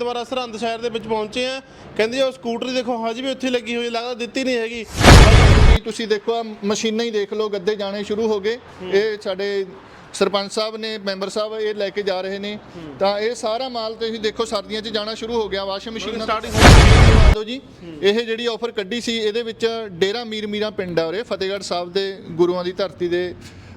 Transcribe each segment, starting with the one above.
ਦੁਬਾਰਾ ਸਰਹੰਦ ਸ਼ਹਿਰ ਦੇ ਵਿੱਚ ਪਹੁੰਚੇ ਆ। ਕਹਿੰਦੇ ਉਹ ਸਕੂਟਰੀ ਦੇਖੋ ਹਜੇ ਵੀ ਉੱਥੇ ਲੱਗੀ ਹੋਈ ਲੱਗਦਾ ਦਿੱਤੀ ਨਹੀਂ ਹੈਗੀ। ਜੀ ਤੁਸੀਂ ਦੇਖੋ ਆ ਮਸ਼ੀਨਾਂ ਹੀ ਦੇਖ ਲਓ ਗੱਦੇ ਜਾਣੇ ਸ਼ੁਰੂ ਹੋ ਗਏ। ਇਹ ਸਾਡੇ ਸਰਪੰਚ ਸਾਹਿਬ ਨੇ ਮੈਂਬਰ ਸਾਹਿਬ ਇਹ ਲੈ ਕੇ ਜਾ ਰਹੇ ਨੇ। ਤਾਂ ਇਹ ਸਾਰਾ ਮਾਲ ਤੁਸੀਂ ਦੇਖੋ ਸਰਦੀਆਂ 'ਚ ਜਾਣਾ ਸ਼ੁਰੂ ਹੋ ਗਿਆ ਵਾਸ਼ਿੰਗ ਮਸ਼ੀਨਾਂ starting ਧੰਨਵਾਦ ਦਿਓ ਜੀ। ਇਹ ਜਿਹੜੀ ਆਫਰ ਕੱਢੀ ਸੀ ਇਹਦੇ ਵਿੱਚ ਡੇਰਾ ਮੀਰ ਮੀਰਾ ਪਿੰਡ ਆ ਉਰੇ ਫਤਿਹਗੜ੍ਹ ਸਾਹਿਬ ਦੇ ਗੁਰੂਆਂ ਦੀ ਧਰਤੀ ਦੇ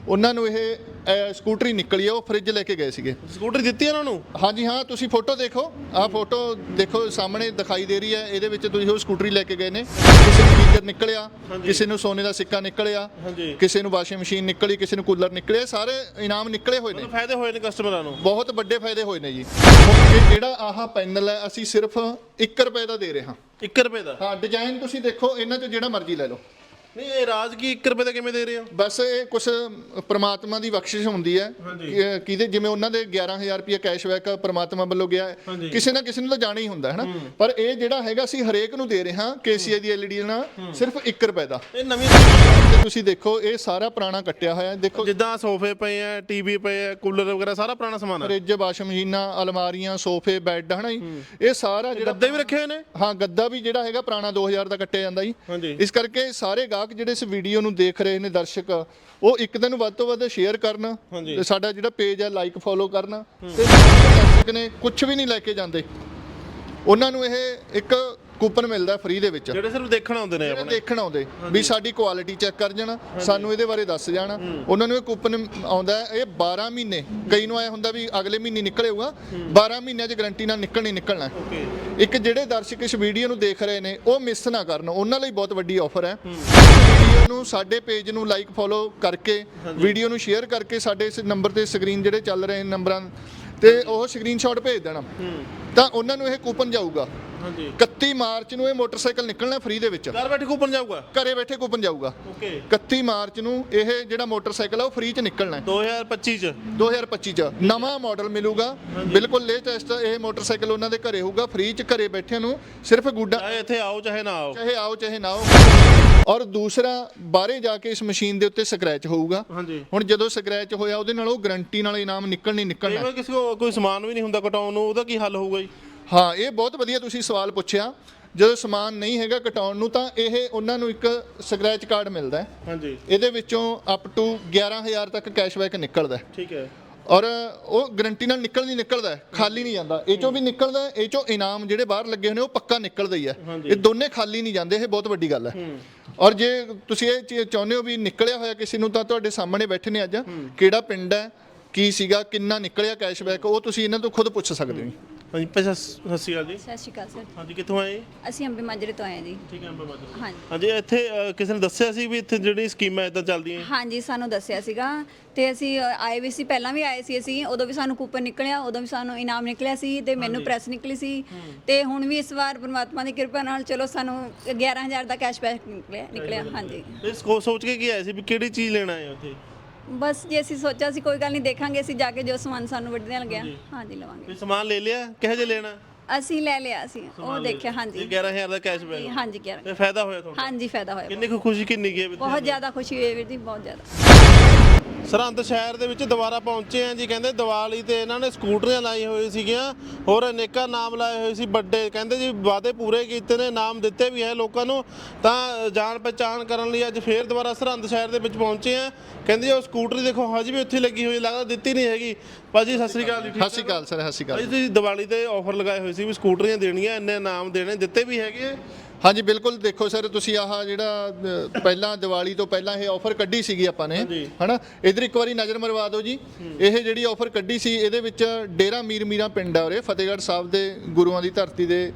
ਉਹਨਾਂ ਨੂੰ ਇਹ ਅਹ, ਸਕੂਟਰੀ ਨਿਕਲੀ ਆ ਉਹ ਫ੍ਰਿਜ ਲੈ ਕੇ ਗਏ ਸੀਗੇ। ਸਕੂਟਰੀ ਦਿੱਤੀ ਉਹਨਾਂ ਨੂੰ? ਹਾਂਜੀ ਹਾਂ ਤੁਸੀਂ ਫੋਟੋ ਦੇਖੋ। ਆਹ ਫੋਟੋ ਦੇਖੋ ਸਾਹਮਣੇ ਦਿਖਾਈ ਦੇ ਰਹੀ ਹੈ ਇਹਦੇ ਵਿੱਚ ਤੁਸੀਂ ਉਹ ਸਕੂਟਰੀ ਲੈ ਕੇ ਗਏ ਨੇ। ਕਿਸੇ ਨੂੰ ਗੀਜ਼ਰ ਨਿਕਲਿਆ ਕਿਸੇ ਨੂੰ ਸੋਨੇ ਦਾ ਸਿੱਕਾ ਨਿਕਲਿਆ ਹਾਂਜੀ। ਕਿਸੇ ਨੂੰ ਵਾਸ਼ਿੰਗ ਮਸ਼ੀਨ ਨਿਕਲੀ ਕਿਸੇ ਨੂੰ ਕੂਲਰ ਨਿਕਲੇ ਸਾਰੇ ਇਨਾਮ ਨਿਕਲੇ ਹੋਏ ਨੇ। ਫਾਇਦੇ ਹੋਏ ਨੇ ਕਸਟਮਰਾਂ ਨੂੰ? ਬਹੁਤ ਵੱਡੇ ਫਾਇਦੇ ਹੋਏ ਨੇ ਜੀ। ਹੁਣ ਇਹ ਜਿਹੜਾ ਆਹ ਪੈਨਲ ਹੈ ਅਸੀਂ ਸਿਰਫ 1 ਰੁਪਏ ਦਾ ਦੇ ਰਹੇ ਹਾਂ। 1 ਰੁਪਏ ਦਾ? ਹਾਂ ਡਿਜ਼ਾਈਨ ਤੁਸੀਂ ਦੇਖੋ ਇਹਨਾਂ ਚੋਂ ਜਿਹੜਾ ਮਰਜ਼ੀ ਲੈ ਲਓ। ਨਹੀਂ ਇਹ ਰਾਜ ਕੀ 1 ਰੁਪਏ ਦਾ ਕਿਵੇਂ ਦੇ ਰਹੇ ਹੋ? ਬਸ ਇਹ ਕੁਝ ਪ੍ਰਮਾਤਮਾ ਦੀ ਬਖਸ਼ਿਸ਼ ਹੁੰਦੀ ਹੈ। ਕਿ- ਕਿਹਦੇ ਜਿਵੇਂ ਉਹਨਾਂ ਦੇ 11000 ਰੁਪਏ ਕੈਸ਼ਬੈਕ ਪ੍ਰਮਾਤਮਾ ਵੱਲੋਂ ਗਿਆ ਹੈ। ਕਿਸੇ ਨਾ ਕਿਸੇ ਨੂੰ ਤਾਂ ਜਾਣਾ ਹੀ ਹੁੰਦਾ ਹੈ ਨਾ? ਪਰ ਇਹ ਜਿਹੜਾ ਹੈਗਾ ਸੀ ਹਰੇਕ ਨੂੰ ਦੇ ਰਹੇ ਹਾਂ ਕੇਸੀਆਈ ਦੀ ਐਲਈਡੀ ਨਾਲ ਸਿਰਫ 1 ਰੁਪਏ ਦਾ। ਇਹ ਨਵੀਂ ਤੇ ਤੁਸੀਂ ਦੇਖੋ ਇਹ ਸਾਰਾ ਪੁਰਾਣਾ ਕੱਟਿਆ ਹੋਇਆ ਹੈ। ਦੇਖੋ ਜਿੱਦਾਂ ਸੋਫੇ ਪਏ ਆ ਟੀਵੀ ਪਏ ਆ ਕੂਲਰ ਵਗੈਰਾ ਸਾਰਾ ਪੁਰਾਣਾ ਸਮਾਨ ਹੈ ਫ੍ਰਿਜ ਵਾਸ਼ਿੰਗ ਮਸ਼ੀਨਾਂ ਅਲਮਾਰੀਆਂ ਸੋਫੇ ਬੈੱਡ ਹਨਾ ਜੀ? ਇਹ ਸਾਰਾ ਜਿਹੜਾ ਗੱਦੇ ਵੀ ਰੱਖੇ ਹੋਏ ਨੇ? ਹਾਂ ਗੱਦਾ ਵੀ ਜਿਹੜਾ ਹੈਗਾ ਪੁਰਾਣਾ 2000 ਦਾ ਕੱਟਿਆ ਜਾਂਦਾ ਜੀ। ਹਾਂਜੀ। ਇਸ ਕਰਕੇ ਸਾਰੇ ਗਾਹਕ ਜਿਹੜੇ ਇਸ ਵੀਡੀਓ ਨੂੰ ਦੇਖ ਰਹੇ ਨੇ ਦਰਸ਼ਕ ਉਹ ਇੱਕ ਦਿਨ ਵੱਧ ਤੋਂ ਵੱਧ ਸ਼ੇਅਰ ਕਰਨ ਹਾਂਜੀ। ਤੇ ਸਾਡਾ ਜਿਹੜਾ ਪੇਜ ਹੈ ਲਾਈਕ ਫੋਲੋ ਕਰਨ ਤੇ ਜਿਹੜੇ ਦਰਸ਼ਕ ਨੇ ਕੁਝ ਵੀ ਨਹੀਂ ਲੈ ਕੇ ਜਾਂਦੇ ਉਹਨਾਂ ਨੂੰ ਇਹ ਇੱਕ ਕੂਪਨ ਮਿਲਦਾ ਫ੍ਰੀ ਦੇ ਵਿੱਚ। ਜਿਹੜੇ ਸਿਰਫ ਦੇਖਣ ਆਉਂਦੇ ਨੇ ਆਪਣੇ। ਦੇਖਣ ਆਉਂਦੇ। ਵੀ ਸਾਡੀ ਕੁਆਲਿਟੀ ਚੈੱਕ ਕਰ ਜਾਣਾ ਸਾਨੂੰ ਇਹਦੇ ਬਾਰੇ ਦੱਸ ਜਾਣਾ। ਉਹਨਾਂ ਨੂੰ ਇਹ ਕੂਪਨ ਆਉਂਦਾ ਇਹ 12 ਮਹੀਨੇ। ਕਈ ਨੂੰ ਆਇਆ ਹੁੰਦਾ ਵੀ ਅਗਲੇ ਮਹੀਨੇ ਨਿਕਲੇਗਾ 12 ਮਹੀਨਿਆਂ 'ਚ ਗਾਰੰਟੀ ਨਾਲ ਨਿਕਲਣੀ ਨਿਕਲਣਾ। ਇੱਕ ਜਿਹੜੇ ਦਰਸ਼ਕ ਇਸ ਵੀਡੀਓ ਨੂੰ ਦੇਖ ਰਹੇ ਨੇ ਉਹ ਮਿਸ ਨਾ ਕਰਨ। ਉਹਨਾਂ ਲਈ ਬਹੁਤ ਵੱਡੀ ਆਫਰ ਹੈ। ਵੀਡੀਓ ਨੂੰ ਸਾਡੇ ਪੇਜ ਨੂੰ ਲਾਈਕ ਫੋਲੋ ਕਰਕੇ ਵੀਡੀਓ ਨੂੰ ਸ਼ੇਅਰ ਕਰਕੇ ਸਾਡੇ ਇਸ ਨੰਬਰ ਤੇ ਸਕਰੀਨ ਜਿਹੜੇ ਚੱਲ ਰਹੇ ਨੇ ਨੰਬਰਾਂ ਤੇ ਉਹ ਸਕਰੀਨਸ਼ਾਟ ਭੇਜ ਦੇਣਾ। ਤਾਂ ਉਹਨਾਂ ਨੂੰ ਇਹ ਕੂਪਨ ਜਾਊਗਾ। ਹਾਂਜੀ। 31 ਮਾਰਚ ਨੂੰ ਇਹ ਮੋਟਰਸਾਈਕਲ ਨਿਕਲਣਾ ਫ੍ਰੀ ਦੇ ਵਿੱਚ। ਘਰ ਬੈਠੇ ਕੂਪਨ ਜਾਊਗਾ? ਘਰੇ ਬੈਠੇ ਕੂਪਨ ਜਾਊਗਾ। ਓਕੇ। 31 ਮਾਰਚ ਨੂੰ ਇਹ ਜਿਹੜਾ ਮੋਟਰਸਾਈਕਲ ਆ ਉਹ ਫ੍ਰੀ ਚ ਨਿਕਲਣਾ ਹੈ। 2025 ਚ? 2025 ਚ। ਨਵਾਂ ਮਾਡਲ ਮਿਲੂਗਾ। ਬਿਲਕੁਲ ਲੇਟੈਸਟ ਇਹ ਮੋਟਰਸਾਈਕਲ ਉਹਨਾਂ ਦੇ ਘਰੇ ਹੋਊਗਾ। ਫ੍ਰੀ ਚ ਘਰੇ ਬੈਠਿਆਂ ਨੂੰ ਸਿਰਫ ਗੁੱਡਾ ਚਾਹੇ ਇੱਥੇ ਆਓ ਚਾਹੇ ਨਾ ਆਓ। ਚਾਹੇ ਆਓ ਚਾਹੇ ਨਾ ਆਓ। ਔਰ ਦੂਸਰਾ ਬਾਹਰੇ ਜਾ ਕੇ ਇਸ ਮਸ਼ੀਨ ਦੇ ਉੱਤੇ ਸਕ੍ਰੈਚ ਹੋਊਗਾ। ਹਾਂਜੀ। ਹੁਣ ਜਦੋਂ ਸਕ੍ਰੈਚ ਹੋਇਆ ਉਹਦੇ ਨਾਲ ਉਹ ਗਾਰੰਟੀ ਨਾਲ ਇਨਾਮ ਨਿਕਲਣੀ ਨਿਕਲਣਾ ਵਾਰ ਕਿਸੇ ਕੋਈ ਸਮਾਨ ਵੀ ਨਹੀਂ ਹੁੰਦਾ ਕਟਾਉਣ ਨੂੰ। ਉਹਦਾ ਕੀ ਹੱਲ ਹੋਊਗਾ ਜੀ? ਹਾਂ ਇਹ ਬਹੁਤ ਵਧੀਆ ਤੁਸੀਂ ਸਵਾਲ ਪੁੱਛਿਆ। ਜਦੋਂ ਸਮਾਨ ਨਹੀਂ ਹੈਗਾ ਕਟਾਉਣ ਨੂੰ ਤਾਂ ਇਹ ਉਹਨਾਂ ਨੂੰ ਇੱਕ ਸਕ੍ਰੈਚ ਕਾਰਡ ਮਿਲਦਾ ਹੈ। ਹਾਂਜੀ। ਇਹਦੇ ਵਿੱਚੋਂ ਅਪ ਟੂ 11000 ਤੱਕ ਕੈਸ਼ਬੈਕ ਨਿਕਲਦਾ ਹੈ। ਠੀਕ ਹੈ। ਔਰ ਉਹ ਗਰੰਟੀ ਨਾਲ ਨਿਕਲ ਨਹੀਂ ਨਿਕਲਦਾ ਖਾਲੀ ਨਹੀਂ ਜਾਂਦਾ। ਇਹ ਚੋਂ ਵੀ ਨਿਕਲਦਾ ਇਹ ਚੋਂ ਇਨਾਮ ਜਿਹੜੇ ਬਾਹਰ ਲੱਗੇ ਨੇ ਉਹ ਪੱਕਾ ਨਿਕਲਦਾ ਹੀ ਹੈ। ਇਹ ਦੋਨੇ ਖਾਲੀ ਨਹੀਂ ਜਾਂਦੇ ਇਹ ਬਹੁਤ ਵੱਡੀ ਗੱਲ ਹੈ। ਔਰ ਜੇ ਤੁਸੀਂ ਇਹ ਚਾਹੁੰਦੇ ਹੋ ਵੀ ਨਿਕਲਿਆ ਹੋਇਆ ਕਿਸੇ ਨੂੰ ਤਾਂ ਤੁਹਾਡੇ ਸਾਹਮਣੇ ਬੈਠੇ ਨੇ ਅੱਜ। ਕਿਹੜਾ ਪਿੰਡ ਹੈ ਕੀ ਸੀਗਾ ਕਿੰਨਾ ਨਿਕਲਿਆ ਕੈਸ਼ਬੈਕ ਉਹ ਤੁਸੀਂ ਇਹਨਾਂ ਤੋਂ ਖੁਦ ਪੁੱਛ ਸਕਦੇ ਹੋ। ਹਾਂਜੀ ਪੈਸਾ ਸਤਿ ਸ਼੍ਰੀ ਅਕਾਲ ਜੀ। ਸਤਿ ਸ਼੍ਰੀ ਅਕਾਲ ਸਰ। ਹਾਂਜੀ ਕਿੱਥੋਂ ਆਏ? ਅਸੀਂ ਅੰਬੇ ਮਾਜਰੇ ਤੋਂ ਆਏ ਹਾਂ ਜੀ। ਠੀਕ ਹੈ ਅੰਬਾ ਬਾਜੂ ਹਾਂਜੀ। ਹਾਂਜੀ ਇੱਥੇ ਅ, ਕਿਸੇ ਨੇ ਦੱਸਿਆ ਸੀ ਵੀ ਇੱਥੇ ਜਿਹੜੀ ਸਕੀਮਾਂ ਇਦਾਂ ਚੱਲਦੀਆਂ ਹਾਂਜੀ ਸਾਨੂੰ ਦੱਸਿਆ ਸੀਗਾ। ਤੇ ਅਸੀਂ ਅ, ਆਏ ਵੀ ਸੀ ਪਹਿਲਾਂ ਵੀ ਆਏ ਸੀ ਅਸੀਂ। ਉਦੋਂ ਵੀ ਸਾਨੂੰ ਕੂਪਨ ਨਿਕਲਿਆ ਉਦੋਂ ਵੀ ਸਾਨੂੰ ਇਨਾਮ ਨਿਕਲਿਆ ਸੀ ਤੇ ਮੈਨੂੰ ਪ੍ਰੈਸ ਨਿਕਲੀ ਸੀ। ਤੇ ਹੁਣ ਵੀ ਇਸ ਵਾਰ ਪ੍ਰਮਾਤਮਾ ਦੀ ਕਿਰਪਾ ਨਾਲ ਚਲੋ ਸਾਨੂੰ 11000 ਦਾ ਕੈਸ਼ਬੈਕ ਨਿਕਲਿਆ ਨਿਕਲਿਆ। ਹਾਂਜੀ। ਇਹ ਸਕੋ ਸੋਚ ਕੇ ਕੀ ਆਏ ਸੀ ਵੀ ਕਿਹੜੀ ਚੀਜ਼ ਲੈਣਾ ਹੈ ਉੱਥੇ ਬਸ ਜੇ ਅਸੀਂ ਸੋਚਿਆ ਸੀ ਕੋਈ ਗੱਲ ਨਹੀਂ ਦੇਖਾਂਗੇ ਅਸੀਂ ਜਾ ਕੇ ਜੋ ਸਮਾਨ ਸਾਨੂੰ ਵਧੀਆ ਲੱਗਿਆ। ਹਾਂਜੀ। ਲਵਾਂਗੇ। ਵੀ ਸਮਾਨ ਲੈ ਲਿਆ? ਕਿਹੋ ਜਿਹਾ ਲੈਣਾ? ਅਸੀਂ ਲੈ ਲਿਆ ਸੀ। ਉਹ ਦੇਖਿਆ ਹਾਂਜੀ। 11000 ਦਾ ਕੈਸ਼ਬੈਕ ਹਾਂਜੀ ਕਿਹਾ ਤੇ ਫਾਇਦਾ ਹੋਇਆ ਤੁਹਾਨੂੰ? ਹਾਂਜੀ ਫਾਇਦਾ ਹੋਇਆ ਕਿੰਨੀ ਕੁ ਖੁਸ਼ੀ ਕਿੰਨੀ ਵੀ ਬਹੁਤ ਜ਼ਿਆਦਾ ਖੁਸ਼ੀ ਹੋਈ ਵੀਰ ਜੀ ਬਹੁਤ ਜ਼ਿਆਦਾ। ਸਰਹੰਦ ਸ਼ਹਿਰ ਦੇ ਵਿੱਚ ਦੁਬਾਰਾ ਪਹੁੰਚੇ ਆ ਜੀ ਕਹਿੰਦੇ ਦੀਵਾਲੀ ਤੇ ਇਹਨਾਂ ਨੇ ਸਕੂਟਰੀਆਂ ਲਾਈ ਹੋਈ ਸੀਗੀਆਂ ਹੋਰ ਅਨੇਕਾਂ ਨਾਮ ਲਾਏ ਹੋਏ ਸੀ ਵੱਡੇ ਕਹਿੰਦੇ ਜੀ ਵਾਅਦੇ ਪੂਰੇ ਕੀਤੇ ਨੇ ਨਾਮ ਦਿੱਤੇ ਵੀ ਹੈ ਲੋਕਾਂ ਨੂੰ ਤਾਂ ਜਾਣ ਪਛਾਣ ਕਰਨ ਲਈ ਅੱਜ ਫੇਰ ਦੁਬਾਰਾ ਸਰਹੰਦ ਸ਼ਹਿਰ ਦੇ ਵਿੱਚ ਪਹੁੰਚੇ ਆ। ਕਹਿੰਦੇ ਉਹ ਸਕੂਟਰੀ ਦੇਖੋ ਹਜੇ ਵੀ ਉੱਥੇ ਲੱਗੀ ਹੋਈ ਲੱਗਦਾ ਦਿੱਤੀ ਨਹੀਂ ਹੈਗੀ। ਭਾਜੀ ਸਤਿ ਸ੍ਰੀ ਅਕਾਲ ਜੀ ਸਤਿ ਸ਼੍ਰੀ ਅਕਾਲ ਸਰ ਸਤਿ ਸ਼੍ਰੀ ਅਕਾਲ। ਤੁਸੀਂ ਦੀਵਾਲੀ ਤੇ ਆਫਰ ਲਗਾਏ ਹੋਏ ਸੀ ਵੀ ਸਕੂਟਰੀਆਂ ਦੇਣੀਆਂ ਇੰਨੇ ਨਾਮ ਦੇਣੇ ਦਿੱਤੇ ਵੀ ਹੈਗੇ। ਹਾਂਜੀ ਬਿਲਕੁਲ। ਦੇਖੋ ਸਰ ਤੁਸੀਂ ਆਹ ਜਿਹੜਾ ਅ, ਪਹਿਲਾਂ ਦੀਵਾਲੀ ਤੋਂ ਪਹਿਲਾਂ ਇਹ ਆਫਰ ਕੱਢੀ ਸੀਗੀ ਆਪਾਂ ਨੇ। ਹਨਾ? ਇਧਰ ਇੱਕ ਵਾਰੀ ਨਜ਼ਰ ਮਰਵਾ ਦਿਓ ਜੀ। ਇਹ ਜਿਹੜੀ ਆਫਰ ਕੱਢੀ ਸੀ ਇਹਦੇ ਵਿੱਚ ਡੇਰਾ ਮੀਰ ਮੀਰਾ ਪਿੰਡ ਆ ਉਰੇ ਫਤਿਹਗੜ੍ਹ ਸਾਹਿਬ ਦੇ ਗੁਰੂਆਂ ਦੀ ਧਰਤੀ ਦੇ।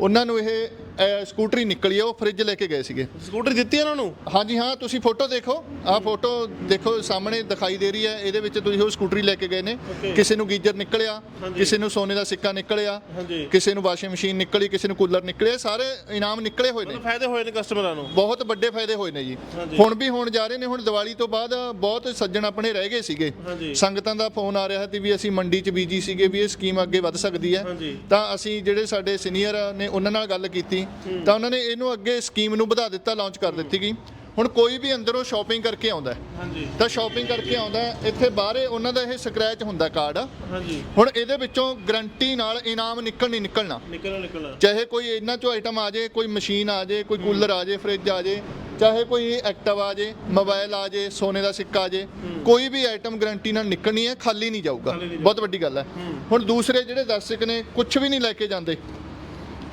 ਉਹਨਾਂ ਨੂੰ ਇਹ ਅ, ਸਕੂਟਰੀ ਨਿਕਲੀ ਆ ਉਹ ਫ੍ਰਿਜ ਲੈ ਕੇ ਗਏ ਸੀਗੇ। ਸਕੂਟਰੀ ਦਿੱਤੀ ਉਹਨਾਂ ਨੂੰ? ਹਾਂਜੀ ਹਾਂ ਤੁਸੀਂ ਫੋਟੋ ਦੇਖੋ। ਆਹ ਫੋਟੋ ਦੇਖੋ ਸਾਹਮਣੇ ਦਿਖਾਈ ਦੇ ਰਹੀ ਹੈ। ਇਹਦੇ ਵਿੱਚ ਤੁਸੀਂ ਉਹ ਸਕੂਟਰੀ ਲੈ ਕੇ ਗਏ ਨੇ. ਕਿਸੇ ਨੂੰ ਗੀਜ਼ਰ ਨਿਕਲਿਆ ਕਿਸੇ ਨੂੰ ਸੋਨੇ ਦਾ ਸਿੱਕਾ ਨਿਕਲਿਆ ਹਾਂਜੀ। ਕਿਸੇ ਨੂੰ ਵਾਸ਼ਿੰਗ ਮਸ਼ੀਨ ਨਿਕਲੀ ਕਿਸੇ ਨੂੰ ਕੂਲਰ ਨਿਕਲੇ ਸਾਰੇ ਇਨਾਮ ਨਿਕਲੇ ਹੋਏ ਨੇ। ਫਾਇਦੇ ਹੋਏ ਨੇ ਕਸਟਮਰਾਂ ਨੂੰ? ਬਹੁਤ ਵੱਡੇ ਫਾਇਦੇ ਹੋਏ ਨੇ ਜੀ। ਹੁਣ ਵੀ ਹੋਣ ਜਾ ਰਹੇ ਨੇ ਹੁਣ ਦੀਵਾਲੀ ਤੋਂ ਬਾਅਦ ਬਹੁਤ ਸੱਜਣ ਆਪਣੇ ਰਹਿ ਗਏ ਸੀਗੇ। ਹਾਂਜੀ। ਸੰਗਤਾਂ ਦਾ ਫੋਨ ਆ ਰਿਹਾ ਸੀ ਵੀ ਅਸੀਂ ਮੰਡੀ 'ਚ ਬੀਜੀ ਸੀਗੇ ਵੀ ਇਹ ਸਕੀਮ ਅੱਗੇ ਵੱਧ ਸਕਦੀ ਹੈ। ਹਾਂਜੀ। ਤਾਂ ਅਸੀਂ ਜਿਹੜੇ ਸਾਡੇ ਸੀਨੀਅਰ ਨੇ ਉਹਨਾਂ ਨਾਲ ਗੱਲ ਕੀਤੀ। ਤਾਂ ਉਹਨਾਂ ਨੇ ਇਹਨੂੰ ਅੱਗੇ ਸਕੀਮ ਨੂੰ ਵਧਾ ਦਿੱਤਾ ਲਾਂਚ ਕਰ ਦਿੱਤੀ ਗਈ। ਹੁਣ ਕੋਈ ਵੀ ਅੰਦਰੋਂ ਸ਼ਾਪਿੰਗ ਕਰਕੇ ਆਉਂਦਾ ਹਾਂਜੀ। ਤਾਂ ਸ਼ਾਪਿੰਗ ਕਰਕੇ ਆਉਂਦਾ ਇੱਥੇ ਬਾਹਰੇ ਉਹਨਾਂ ਦਾ ਇਹ ਸਕ੍ਰੈਚ ਹੁੰਦਾ ਕਾਰਡ ਹਾਂਜੀ। ਹੁਣ ਇਹਦੇ ਵਿੱਚੋਂ ਗਰੰਟੀ ਨਾਲ ਇਨਾਮ ਨਿਕਲ ਨਹੀਂ ਨਿਕਲਣਾ। ਨਿਕਲਣਾ ਨਿਕਲਣਾ। ਚਾਹੇ ਕੋਈ ਇਹਨਾਂ ਚੋਂ ਆਈਟਮ ਆ ਜੇ ਕੋਈ ਮਸ਼ੀਨ ਆ ਜੇ ਕੋਈ ਕੂਲਰ ਆ ਜੇ ਫ੍ਰਿਜ ਆ ਜੇ ਚਾਹੇ ਕੋਈ ਐਕਟਿਵ ਆ ਜੇ ਮੋਬਾਈਲ ਆ ਜੇ ਸੋਨੇ ਦਾ ਸਿੱਕਾ ਆ ਜੇ ਕੋਈ ਵੀ ਆਈਟਮ ਗਰੰਟੀ ਨਾਲ ਨਿਕਲਣੀ ਹੈ ਖਾਲੀ ਨਹੀਂ ਜਾਊਗਾ। ਬਹੁਤ ਵੱਡੀ ਗੱਲ ਹੈ। ਹੁਣ ਦੂਸਰੇ ਜਿਹੜੇ ਦਰਸ਼ਕ ਨੇ ਕੁਝ ਵੀ ਨਹੀਂ ਲੈ ਕੇ ਜਾਂਦੇ।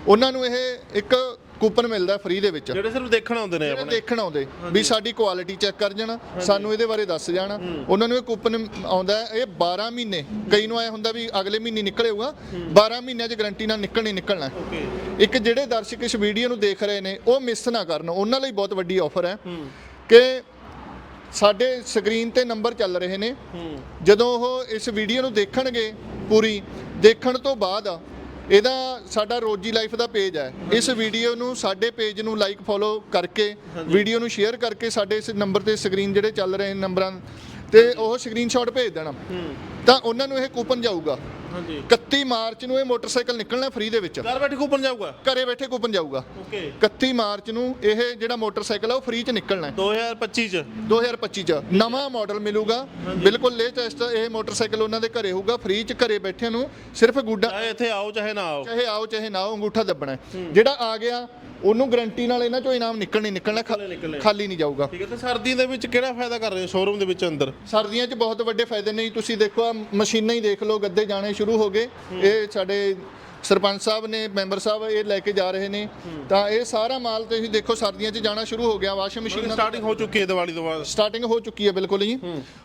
ਉਹਨਾਂ ਨੂੰ ਇਹ ਇੱਕ ਕੂਪਨ ਮਿਲਦਾ ਫ੍ਰੀ ਦੇ ਵਿੱਚ। ਜਿਹੜੇ ਸਿਰਫ ਦੇਖਣ ਆਉਂਦੇ ਨੇ ਆਪਣੇ। ਦੇਖਣ ਆਉਂਦੇ ਵੀ ਸਾਡੀ ਕੁਆਲਿਟੀ ਚੈੱਕ ਕਰ ਜਾਣਾ ਸਾਨੂੰ ਇਹਦੇ ਬਾਰੇ ਦੱਸ ਜਾਣਾ। ਉਹਨਾਂ ਨੂੰ ਇਹ ਕੂਪਨ ਆਉਂਦਾ ਇਹ 12 ਮਹੀਨੇ ਕਈ ਨੂੰ ਐ ਹੁੰਦਾ ਵੀ ਅਗਲੇ ਮਹੀਨੇ ਨਿਕਲੇਗਾ 12 ਮਹੀਨਿਆਂ 'ਚ ਗਰੰਟੀ ਨਾਲ ਨਿਕਲਣਾ ਓਕੇ। ਇੱਕ ਜਿਹੜੇ ਦਰਸ਼ਕ ਇਸ ਵੀਡੀਓ ਨੂੰ ਦੇਖ ਰਹੇ ਨੇ ਉਹ ਮਿਸ ਨਾ ਕਰਨ। ਉਹਨਾਂ ਲਈ ਬਹੁਤ ਵੱਡੀ ਆਫਰ ਹੈ ਕਿ ਸਾਡੇ ਸਕਰੀਨ ਤੇ ਨੰਬਰ ਚੱਲ ਰਹੇ ਨੇ। ਜਦੋਂ ਉਹ ਇਸ ਵੀਡੀਓ ਨੂੰ ਦੇਖਣਗੇ ਪੂਰੀ ਦੇਖਣ ਤੋਂ ਬਾਅਦ ਇਹਦਾ ਸਾਡਾ ਰੋਜੀ ਲਾਈਫ ਦਾ ਪੇਜ ਹੈ। ਇਸ ਵੀਡੀਓ ਨੂੰ ਸਾਡੇ ਪੇਜ ਨੂੰ ਲਾਈਕ ਫੋਲੋ ਕਰਕੇ ਵੀਡੀਓ ਨੂੰ ਸ਼ੇਅਰ ਕਰਕੇ ਸਾਡੇ ਇਸ ਨੰਬਰ ਤੇ ਸਕਰੀਨ ਜਿਹੜੇ ਚੱਲ ਰਹੇ ਨੰਬਰਾਂ ਤੇ ਉਹ ਸਕਰੀਨਸ਼ਾਟ ਭੇਜ ਦੇਣਾ। ਤਾਂ ਉਹਨਾਂ ਨੂੰ ਇਹ ਕੂਪਨ ਜਾਊਗਾ। ਹਾਂਜੀ। 31 ਮਾਰਚ ਨੂੰ ਇਹ ਮੋਟਰਸਾਈਕਲ ਨਿਕਲਣਾ ਫ੍ਰੀ ਦੇ ਵਿੱਚ। ਘਰ ਬੈਠੇ ਕੂਪਨ ਜਾਊਗਾ? ਘਰੇ ਬੈਠੇ ਕੂਪਨ ਜਾਊਗਾ। ਓਕੇ। 31 ਮਾਰਚ ਨੂੰ ਇਹ ਜਿਹੜਾ ਮੋਟਰਸਾਈਕਲ ਆ ਉਹ ਫ੍ਰੀ ਚ ਨਿਕਲਣਾ ਹੈ। 2025 ਚ? 2025 ਚ। ਨਵਾਂ ਮਾਡਲ ਮਿਲੂਗਾ। ਬਿਲਕੁਲ ਲੇਟੈਸਟ ਇਹ ਮੋਟਰਸਾਈਕਲ ਉਹਨਾਂ ਦੇ ਘਰੇ ਹੋਊਗਾ। ਫ੍ਰੀ ਚ ਘਰੇ ਬੈਠਿਆਂ ਨੂੰ ਸਿਰਫ ਗੁੱਡਾ ਚਾਹੇ ਇੱਥੇ ਆਓ ਚਾਹੇ ਨਾ ਆਓ। ਚਾਹੇ ਆਓ ਚਾਹੇ ਨਾ ਆਓ ਅੰਗੂਠਾ ਦੱਬਣਾ ਹੈ। ਜਿਹੜਾ ਆ ਗਿਆ ਉਹਨੂੰ ਗਰੰਟੀ ਨਾਲ ਇਹਨਾਂ ਚੋਂ ਇਨਾਮ ਨਿਕਲ ਨਹੀਂ ਨਿਕਲਣਾ ਖਾ- ਨਿਕਲਣੇ। ਖਾਲੀ ਨਹੀਂ ਜਾਊਗਾ। ਠੀਕ ਹੈ ਤੇ ਸਰਦੀ ਦੇ ਵਿੱਚ ਕਿਹੜਾ ਫਾਇਦਾ ਕਰ ਰਹੇ ਹੋ? ਸ਼ੋਰੂਮ ਦੇ ਵਿੱਚ ਅੰਦਰ? ਸਰਦੀਆਂ 'ਚ ਬਹੁਤ ਵੱਡੇ ਫਾਇਦੇ ਨੇ ਜੀ। ਤੁਸੀਂ ਦੇਖੋ ਆ ਮਸ਼ੀਨਾਂ ਹੀ ਦੇਖ ਲਓ ਗੱਦੇ ਜਾਣੇ ਸ਼ੁਰੂ ਹੋ ਗਏ। ਇਹ ਸਾਡੇ ਸਰਪੰਚ ਸਾਹਿਬ ਨੇ ਮੈਂਬਰ ਸਾਹਿਬ ਇਹ ਲੈ ਕੇ ਜਾ ਰਹੇ ਨੇ। ਤਾਂ ਇਹ ਸਾਰਾ ਮਾਲ ਤੁਸੀਂ ਦੇਖੋ ਸਰਦੀਆਂ 'ਚ ਜਾਣਾ ਸ਼ੁਰੂ ਹੋ ਗਿਆ ਵਾਸ਼ਿੰਗ ਮਸ਼ੀਨਾਂ ਸਟਾਰਟਿੰਗ ਹੋ ਚੁੱਕੀ ਹੈ ਦੀਵਾਲੀ ਤੋਂ ਬਾਅਦ? ਸਟਾਰਟਿੰਗ ਹੋ ਚੁੱਕੀ ਹੈ ਬਿਲਕੁਲ ਜੀ।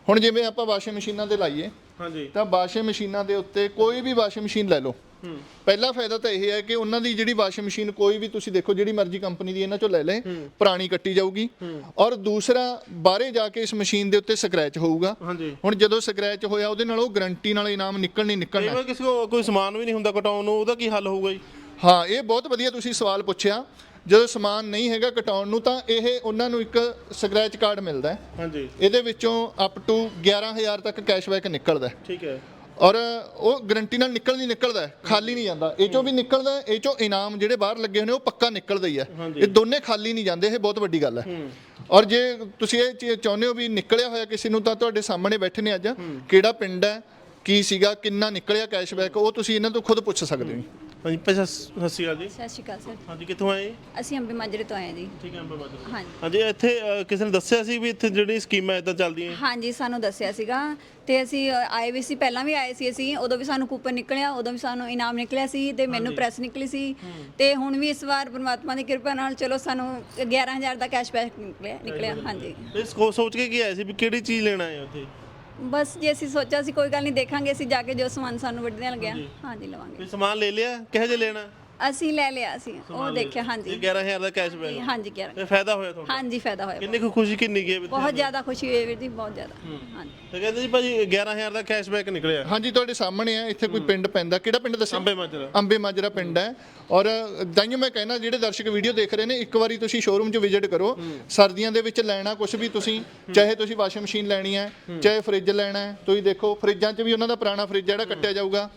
ਹੁਣ ਜਿਵੇਂ ਆਪਾਂ ਵਾਸ਼ਿੰਗ ਮਸ਼ੀਨਾਂ ਤੇ ਲਾਈਏ ਹਾਂਜੀ। ਤਾਂ ਵਾਸ਼ਿੰਗ ਮਸ਼ੀਨਾਂ ਦੇ ਉੱਤੇ ਕੋਈ ਵੀ ਵਾਸ਼ਿੰਗ ਮਸ਼ੀਨ ਲੈ ਲਓ। ਪਹਿਲਾ ਫਾਇਦਾ ਤਾਂ ਇਹ ਹੈ ਕਿ ਉਹਨਾਂ ਦੀ ਜਿਹੜੀ ਵਾਸ਼ਿੰਗ ਮਸ਼ੀਨ ਕੋਈ ਵੀ ਤੁਸੀਂ ਦੇਖੋ ਜਿਹੜੀ ਮਰਜ਼ੀ ਕੰਪਨੀ ਦੀ ਇਹਨਾਂ ਚੋਂ ਲੈ ਲੈ ਪੁਰਾਣੀ ਕੱਟੀ ਜਾਊਗੀ। ਔਰ ਦੂਸਰਾ ਬਾਹਰੇ ਜਾ ਕੇ ਇਸ ਮਸ਼ੀਨ ਦੇ ਉੱਤੇ ਸਕ੍ਰੈਚ ਹੋਊਗਾ। ਹੁਣ ਜਦੋਂ ਸਕ੍ਰੈਚ ਹੋਇਆ ਉਹਦੇ ਨਾਲ ਉਹ ਗਰੰਟੀ ਨਾਲ ਇਨਾਮ ਨਿਕਲ ਨਹੀਂ ਨਿਕਲਣਾ। ਵਾਰ ਕਿਸੇ ਕੋਈ ਸਮਾਨ ਵੀ ਨਹੀਂ ਹੁੰਦਾ ਕਟਾਉਣ ਨੂੰ ਉਹਦਾ ਕੀ ਹੱਲ ਹੋਊਗਾ ਜੀ? ਹਾਂ ਇਹ ਬਹੁਤ ਵਧੀਆ ਤੁਸੀਂ ਸਵਾਲ ਪੁੱਛਿਆ। ਜਦੋਂ ਸਮਾਨ ਨਹੀਂ ਹੈਗਾ ਕਟਾਉਣ ਨੂੰ ਤਾਂ ਇਹ ਉਹਨਾਂ ਨੂੰ ਇੱਕ ਸਕ੍ਰੈਚ ਕਾਰਡ ਮਿਲਦਾ ਹੈ। ਹਾਂਜੀ। ਇਹਦੇ ਵਿੱਚੋਂ ਅਪ ਟੂ 11000 ਤੱਕ ਕੈਸ਼ਬੈਕ ਨਿਕਲਦਾ ਹੈ। ਠੀਕ ਹੈ। ਔਰ ਉਹ ਗਰੰਟੀ ਨਾਲ ਨਿਕਲ ਨਹੀਂ ਨਿਕਲਦਾ ਖਾਲੀ ਨਹੀਂ ਜਾਂਦਾ। ਇਹ ਚੋਂ ਵੀ ਨਿਕਲਦਾ ਇਹ ਚੋਂ ਇਨਾਮ ਜਿਹੜੇ ਬਾਹਰ ਲੱਗੇ ਨੇ ਉਹ ਪੱਕਾ ਨਿਕਲਦਾ ਹੀ ਹੈ। ਇਹ ਦੋਨੇ ਖਾਲੀ ਨਹੀਂ ਜਾਂਦੇ ਇਹ ਬਹੁਤ ਵੱਡੀ ਗੱਲ ਹੈ। ਔਰ ਜੇ ਤੁਸੀਂ ਇਹ ਚੀਜ਼ ਚਾਹੁੰਦੇ ਹੋ ਵੀ ਨਿਕਲਿਆ ਹੋਇਆ ਕਿਸੇ ਨੂੰ ਤਾਂ ਤੁਹਾਡੇ ਸਾਹਮਣੇ ਬੈਠੇ ਨੇ ਅੱਜ। ਕਿਹੜਾ ਪਿੰਡ ਹੈ ਕੀ ਸੀਗਾ ਕਿੰਨਾ ਨਿਕਲਿਆ ਕੈਸ਼ਬੈਕ ਉਹ ਤੁਸੀਂ ਇਹਨਾਂ ਤੋਂ ਖੁਦ ਪੁੱਛ ਸਕਦੇ ਹੋ। ਹਾਂਜੀ ਭਾਈ ਸਤਿ ਸ਼੍ਰੀ ਅਕਾਲ ਜੀ। ਸਤਿ ਸ਼੍ਰੀ ਅਕਾਲ ਸਰ। ਹਾਂਜੀ ਕਿੱਥੋਂ ਆਏ? ਅਸੀਂ ਅੰਬੇ ਮਾਜਰੇ ਤੋਂ ਆਏ ਹਾਂ ਜੀ। ਠੀਕ ਹੈ ਅੰਬਾ ਬਾਜਰਾ ਹਾਂਜੀ। ਹਾਂਜੀ ਇੱਥੇ ਅ, ਕਿਸੇ ਨੇ ਦੱਸਿਆ ਸੀ ਵੀ ਇੱਥੇ ਜਿਹੜੀ ਸਕੀਮਾਂ ਇਦਾਂ ਚੱਲਦੀਆਂ ਹਾਂਜੀ ਸਾਨੂੰ ਦੱਸਿਆ ਸੀਗਾ। ਤੇ ਅਸੀਂ ਅ, ਆਏ ਵੀ ਸੀ ਪਹਿਲਾਂ ਵੀ ਆਏ ਸੀ ਅਸੀਂ। ਉਦੋਂ ਵੀ ਸਾਨੂੰ ਕੂਪਨ ਨਿਕਲਿਆ ਉਦੋਂ ਵੀ ਸਾਨੂੰ ਇਨਾਮ ਨਿਕਲਿਆ ਸੀ ਤੇ ਮੈਨੂੰ ਪ੍ਰੈਸ ਨਿਕਲੀ ਸੀ। ਤੇ ਹੁਣ ਵੀ ਇਸ ਵਾਰ ਪ੍ਰਮਾਤਮਾ ਦੀ ਕਿਰਪਾ ਨਾਲ ਚਲੋ ਸਾਨੂੰ 11000 ਦਾ ਕੈਸ਼ਬੈਕ ਨਿਕਲਿਆ ਨਿਕਲਿਆ। ਹਾਂਜੀ। ਇਹ ਸਕੋ- ਸੋਚ ਕੇ ਕੀ ਆਏ ਸੀ ਵੀ ਕਿਹੜੀ ਚੀਜ਼ ਲੈਣਾ ਹੈ ਉੱਥੇ ਬਸ ਜੇ ਅਸੀਂ ਸੋਚਿਆ ਸੀ ਕੋਈ ਗੱਲ ਨਹੀਂ ਦੇਖਾਂਗੇ ਅਸੀਂ ਜਾ ਕੇ ਜੋ ਸਮਾਨ ਸਾਨੂੰ ਵਧੀਆ ਲੱਗਿਆ ਹਾਂਜੀ। ਲਵਾਂਗੇ। ਸਮਾਨ ਲੈ ਲਿਆ? ਕਿਹੋ ਜਿਹਾ ਲੈਣਾ? ਅਸੀਂ ਲੈ ਲਿਆ ਸੀ। ਉਹ ਦੇਖਿਆ ਹਾਂਜੀ। 11000 ਦਾ ਕੈਸ਼ਬੈਕ ਹਾਂਜੀ ਕਿਹਾ ਇਹ ਫਾਇਦਾ ਹੋਇਆ ਤੁਹਾਡਾ? ਹਾਂਜੀ ਫਾਇਦਾ ਹੋਇਆ ਕਿੰਨੀ ਕੁ ਖੁਸ਼ੀ ਕਿੰਨੀ ਹੈ ਬਹੁਤ ਜ਼ਿਆਦਾ ਖੁਸ਼ੀ ਹੋਈ ਵੀਰ ਜੀ ਬਹੁਤ ਜ਼ਿਆਦਾ। ਹਾਂਜੀ। ਤੇ ਕਹਿੰਦੇ ਜੀ ਭਾਜੀ 11000 ਦਾ ਕੈਸ਼ਬੈਕ ਨਿਕਲਿਆ। ਹਾਂਜੀ ਤੁਹਾਡੇ ਸਾਹਮਣੇ ਹੈ ਇੱਥੇ ਕੋਈ ਪਿੰਡ ਪੈਂਦਾ। ਕਿਹੜਾ ਪਿੰਡ ਦੱਸਿਆ? ਅੰਬੇ ਮਾਜਰਾ। ਅੰਬੇ ਮਾਜਰਾ ਪਿੰਡ ਹੈ। ਔਰ ਦਾਈਓ ਮੈਂ ਕਹਿਣਾ ਜਿਹੜੇ ਦਰਸ਼ਕ ਵੀਡੀਓ ਦੇਖ ਰਹੇ ਨੇ ਇੱਕ ਵਾਰੀ ਤੁਸੀਂ ਸ਼ੋਰੂਮ 'ਚ ਵਿਜ਼ਿਟ ਕਰੋ। ਸਰਦੀਆਂ ਦੇ ਵਿੱਚ ਲੈਣਾ ਕੁਝ ਵੀ ਤੁਸੀਂ ਚਾਹੇ ਤੁਸੀਂ ਵਾਸ਼ਿੰਗ ਮਸ਼ੀਨ ਲੈਣੀ ਹੈ ਚਾਹੇ ਫ੍ਰਿਜ ਲੈਣਾ ਹੈ ਤੁਸੀਂ ਦੇਖੋ ਫ੍ਰਿਜਾਂ 'ਚ ਵੀ ਉਹਨਾਂ ਦਾ ਪੁਰਾਣਾ ਫ੍ਰਿਜ ਜਿਹੜਾ ਕੱਟਿਆ ਜਾਊਗਾ।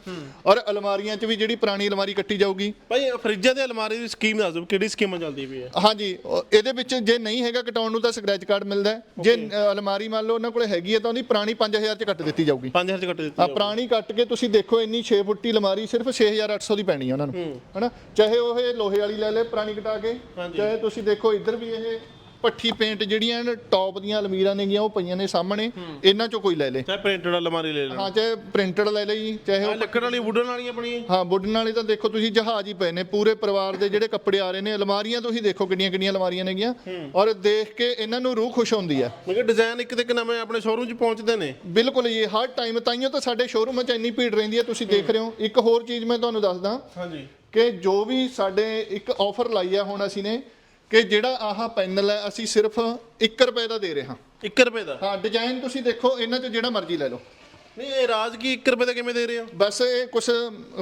ਔਰ ਅਲਮਾਰੀਆਂ 'ਚ ਵੀ ਜਿਹੜੀ ਪੁਰਾਣੀ ਅਲਮਾਰੀ ਕੱਟੀ ਜਾਊਗੀ। ਭਾਈ ਫਰਿੱਜਾਂ ਦੇ ਅਲਮਾਰੀ ਦੀ ਸਕੀਮ ਦੱਸ ਦਿਓ ਕਿਹੜੀ ਸਕੀਮਾਂ ਚੱਲਦੀ ਪਈ ਹੈ। ਹਾਂਜੀ ਉਹ- ਇਹਦੇ ਵਿੱਚ ਜੇ ਨਹੀਂ ਹੈਗਾ ਕਟਾਉਣ ਨੂੰ ਤਾਂ ਸਕ੍ਰੈਚ ਕਾਰਡ ਮਿਲਦਾ ਹੈ। ਜੇ ਅ, ਅਲਮਾਰੀ ਮੰਨ ਲਓ ਉਹਨਾਂ ਕੋਲੇ ਹੈਗੀ ਹੈ ਤਾਂ ਉਹਦੀ ਪੁਰਾਣੀ 5000 'ਚ ਕੱਟ ਦਿੱਤੀ ਜਾਊਗੀ। 5000 ਚ ਕੱਟ ਦਿੱਤੀ ਆ ਪੁਰਾਣੀ ਕੱਟ ਕੇ ਤੁਸੀਂ ਦੇਖੋ ਇੰਨੀ 6 ਫੁੱਟੀ ਅਲਮਾਰੀ ਸਿਰਫ 6800 ਦੀ ਪੈਣੀ ਹੈ ਉਹਨਾਂ ਨੂੰ। ਹਨਾ? ਚਾਹੇ ਉਹ ਇਹ ਲੋਹੇ ਵਾਲੀ ਲੈ ਲੈ ਪੁਰਾਣੀ ਕਟਾ ਕੇ। ਚਾਹੇ ਤੁਸੀਂ ਦੇਖੋ ਇੱਧਰ ਵੀ ਇਹ ਪੱਠੀ ਪੇਂਟ ਜਿਹੜੀਆਂ ਨੇ ਟੌਪ ਦੀਆਂ ਅਲਮੀਰਾਂ ਨੇਗੀਆਂ ਉਹ ਪਈਆਂ ਨੇ ਸਾਹਮਣੇ। ਇਹਨਾਂ ਚੋਂ ਕੋਈ ਲੈ ਲੇ। ਚਾਹੇ ਪ੍ਰਿੰਟਡ ਅਲਮਾਰੀ ਲੈ ਲੈਣਾ ਹਾਂ ਚਾਹੇ ਪ੍ਰਿੰਟਡ ਲੈ ਲਈ ਚਾਹੇ ਉਹ ਲੱਕੜ ਵਾਲੀ ਵੁੱਡਨ ਵਾਲੀਆਂ ਬਣੀਆਂ ਹਾਂ ਵੁੱਡਨ ਵਾਲੇ ਤਾਂ ਦੇਖੋ ਤੁਸੀਂ ਜਹਾਜ਼ ਹੀ ਪਏ ਨੇ ਪੂਰੇ ਪਰਿਵਾਰ ਦੇ ਜਿਹੜੇ ਕੱਪੜੇ ਆ ਰਹੇ ਨੇ ਅਲਮਾਰੀਆਂ ਤੁਸੀਂ ਦੇਖੋ ਕਿੰਨੀਆਂ ਕਿੰਨੀਆਂ ਅਲਮਾਰੀਆਂ ਨੇਗੀਆਂ। ਔਰ ਦੇਖ ਕੇ ਇਹਨਾਂ ਨੂੰ ਰੂਹ ਖੁਸ਼ ਹੁੰਦੀ ਹੈ। ਮੈਂ ਕਿਹਾ ਡਿਜ਼ਾਈਨ ਇੱਕ ਤੇ ਇੱਕ ਨਵੇਂ ਆਪਣੇ ਸ਼ੋਰੂਮ 'ਚ ਪਹੁੰਚਦੇ ਨੇ। ਬਿਲਕੁਲ ਜੀ ਹਰ ਟਾਈਮ ਤਾਈਓ ਤਾਂ ਸਾਡੇ ਸ਼ੋਰੂਮ 'ਚ ਇੰਨੀ ਭੀੜ ਰਹਿੰਦੀ ਹੈ ਤੁਸੀਂ ਦੇਖ ਰਹੇ ਹੋ। ਇੱਕ ਹੋਰ ਚੀਜ਼ ਮੈਂ ਤੁਹਾਨੂੰ ਦੱਸਦਾ ਹਾਂਜੀ। ਕਿ ਜੋ ਵੀ ਸਾਡੇ ਇੱਕ ਆਫਰ ਲਾਈ ਹੈ ਹੁਣ ਅਸੀਂ ਨੇ ਕਿ ਜਿਹੜਾ ਆਹ ਪੈਨਲ ਹੈ ਅਸੀਂ ਸਿਰਫ 1 ਰੁਪਏ ਦਾ ਦੇ ਰਹੇ ਹਾਂ। 1 ਰੁਪਏ ਦਾ? ਹਾਂ ਡਿਜ਼ਾਈਨ ਤੁਸੀਂ ਦੇਖੋ ਇਹਨਾਂ 'ਚ ਜਿਹੜਾ ਮਰਜ਼ੀ ਲੈ ਲਓ। ਨਹੀਂ ਇਹ ਰਾਜ ਕੀ 1 ਰੁਪਏ ਦਾ ਕਿਵੇਂ ਦੇ ਰਹੇ ਹੋ ਬਸ ਇਹ ਕੁਝ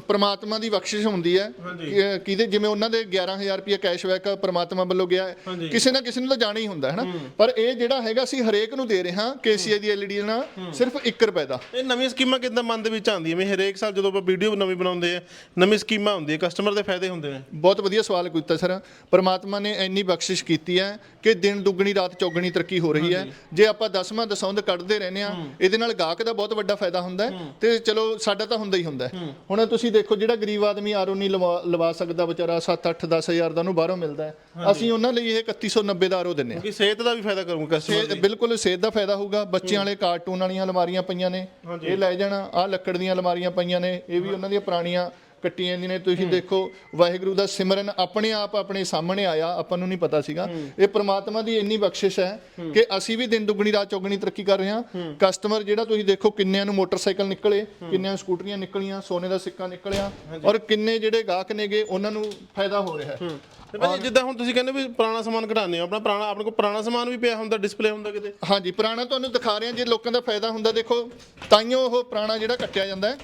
ਪ੍ਰਮਾਤਮਾ ਦੀ ਬਖਸ਼ਿਸ਼ ਹੁੰਦੀ ਹੈ। ਕਿ- ਕਿਹਦੇ ਜਿਵੇਂ ਉਹਨਾਂ ਦੇ 11000 ਰੁਪਏ ਕੈਸ਼ਬੈਕ ਪ੍ਰਮਾਤਮਾ ਵੱਲੋਂ ਗਿਆ। ਹੈ। ਕਿਸੇ ਨਾ ਕਿਸੇ ਨੂੰ ਤਾਂ ਜਾਣਾ ਹੀ ਹੁੰਦਾ ਹੈ ਨਾ? ਪਰ ਇਹ ਜਿਹੜਾ ਹੈਗਾ ਸੀ ਹਰੇਕ ਨੂੰ ਦੇ ਰਹੇ ਹਾਂ ਕੇਸੀਆਈ ਦੀ ਐਲਈਡੀ ਨਾਲ ਸਿਰਫ 1 ਰੁਪਏ ਦਾ। ਇਹ ਨਵੀਂ ਸਕੀਮਾਂ ਕਿਦਾਂ ਮਨ ਦੇ ਵਿੱਚ ਆਉਂਦੀਆਂ? ਮੈਂ ਹਰੇਕ ਸਾਲ ਜਦੋਂ ਆਪਾਂ ਵੀਡੀਓ ਨਵੀਂ ਬਣਾਉਂਦੇ ਆ ਨਵੀਂ ਸਕੀਮਾਂ ਹੁੰਦੀਆਂ ਕਸਟਮਰ ਦੇ ਫਾਇਦੇ ਹੁੰਦੇ ਨੇ। ਬਹੁਤ ਵਧੀਆ ਸਵਾਲ ਕੀਤਾ ਸਰ। ਪਰਮਾਤਮਾ ਨੇ ਇੰਨੀ ਬਖਸ਼ਿਸ਼ ਕੀਤੀ ਹੈ ਕਿ ਦਿਨ ਦੁੱਗਣੀ ਰਾਤ ਚੌਗਣੀ ਤਰੱਕੀ ਹੋ ਰਹੀ ਹੈ। ਜੇ ਆਪਾਂ ਦਸਵਾਂ ਦਸੌਂਦ ਕੱਢਦੇ ਰਹਿੰਦੇ ਆ ਇਹਦੇ ਨਾਲ ਗਾਹਕ ਦਾ ਬਹੁਤ ਵੱਡਾ ਫਾਇਦਾ ਹੁੰਦਾ ਹੈ ਤੇ ਚਲੋ ਸਾਡਾ ਤਾਂ ਹੁੰਦਾ ਹੀ ਹੁੰਦਾ ਹੈ। ਹੁਣ ਤੁਸੀਂ ਦੇਖੋ ਜਿਹੜਾ ਗਰੀਬ ਆਦਮੀ ਆਰਓ ਨਹੀਂ ਲਵਾ ਲਵਾ ਸਕਦਾ ਵਿਚਾਰਾ 7 8 10000 ਦਾ ਉਹਨੂੰ ਬਾਹਰੋਂ ਮਿਲਦਾ ਹੈ। ਅਸੀਂ ਉਹਨਾਂ ਲਈ ਇਹ 3190 ਦਾ ਆਰਓ ਦਿੰਨੇ ਆ ਕਿ ਸਿਹਤ ਦਾ ਵੀ ਫਾਇਦਾ ਕਰੂੰਗਾ ਕਸਟਮਰ ਇਹ ਬਿਲਕੁਲ ਸਿਹਤ ਦਾ ਫਾਇਦਾ ਹੋਊਗਾ। ਬੱਚਿਆਂ ਵਾਲੇ ਕਾਰਟੂਨ ਵਾਲੀਆਂ ਅਲਮਾਰੀਆਂ ਪਈਆਂ ਨੇ। ਇਹ ਲੈ ਜਾਣਾ। ਆ ਲੱਕੜ ਦੀਆਂ ਅਲਮਾਰੀਆਂ ਪਈਆਂ ਨੇ। ਇਹ ਵੀ ਉਹਨਾਂ ਦੀਆਂ ਪੁਰਾਣੀਆਂ ਕੱਟੀਆਂ ਜਾਂਦੀਆਂ ਨੇ। ਤੁਸੀਂ ਦੇਖੋ ਵਾਹਿਗੁਰੂ ਦਾ ਸਿਮਰਨ ਆਪਣੇ ਆਪ ਆਪਣੇ ਸਾਹਮਣੇ ਆਇਆ ਆਪਾਂ ਨੂੰ ਨਹੀਂ ਪਤਾ ਸੀਗਾ। ਇਹ ਪ੍ਰਮਾਤਮਾ ਦੀ ਇੰਨੀ ਬਖਸ਼ਿਸ਼ ਹੈ ਕਿ ਅਸੀਂ ਵੀ ਦਿਨ ਦੁੱਗਣੀ ਰਾਤ ਚੌਗਣੀ ਤਰੱਕੀ ਕਰ ਰਹੇ ਹਾਂ। ਕਸਟਮਰ ਜਿਹੜਾ ਤੁਸੀਂ ਦੇਖੋ ਕਿੰਨਿਆਂ ਨੂੰ ਮੋਟਰਸਾਈਕਲ ਨਿਕਲੇ ਕਿੰਨਿਆਂ ਨੂੰ ਸਕੂਟਰੀਆਂ ਨਿਕਲੀਆਂ ਸੋਨੇ ਦਾ ਸਿੱਕਾ ਨਿਕਲਿਆ ਔਰ ਕਿੰਨੇ ਜਿਹੜੇ ਗਾਹਕ ਨੇਗੇ ਉਹਨਾਂ ਨੂੰ ਫਾਇਦਾ ਹੋ ਰਿਹਾ ਹੈ। ਤੇ ਭਾਜੀ ਜਿੱਦਾਂ ਹੁਣ ਤੁਸੀਂ ਕਹਿੰਦੇ ਵੀ ਪੁਰਾਣਾ ਸਮਾਨ ਕਢਾਉਂਦੇ ਹੋ ਆਪਣਾ ਪੁਰਾਣਾ ਆਪਣੇ ਕੋਲ ਪੁਰਾਣਾ ਸਮਾਨ ਵੀ ਪਿਆ ਹੁੰਦਾ ਡਿਸਪਲੇ ਹੁੰਦਾ ਕਿਤੇ? ਹਾਂਜੀ ਪੁਰਾਣਾ ਤੁਹਾਨੂੰ ਦਿਖਾ ਰਹੇ ਹਾਂ ਜੇ ਲੋਕਾਂ ਦਾ ਫਾਇਦਾ ਹੁੰਦਾ ਦੇਖੋ ਤਾਈਓ ਉਹ ਪੁਰਾਣਾ ਜਿਹੜਾ ਕੱਟਿਆ ਜਾਂਦਾ ਹੈ।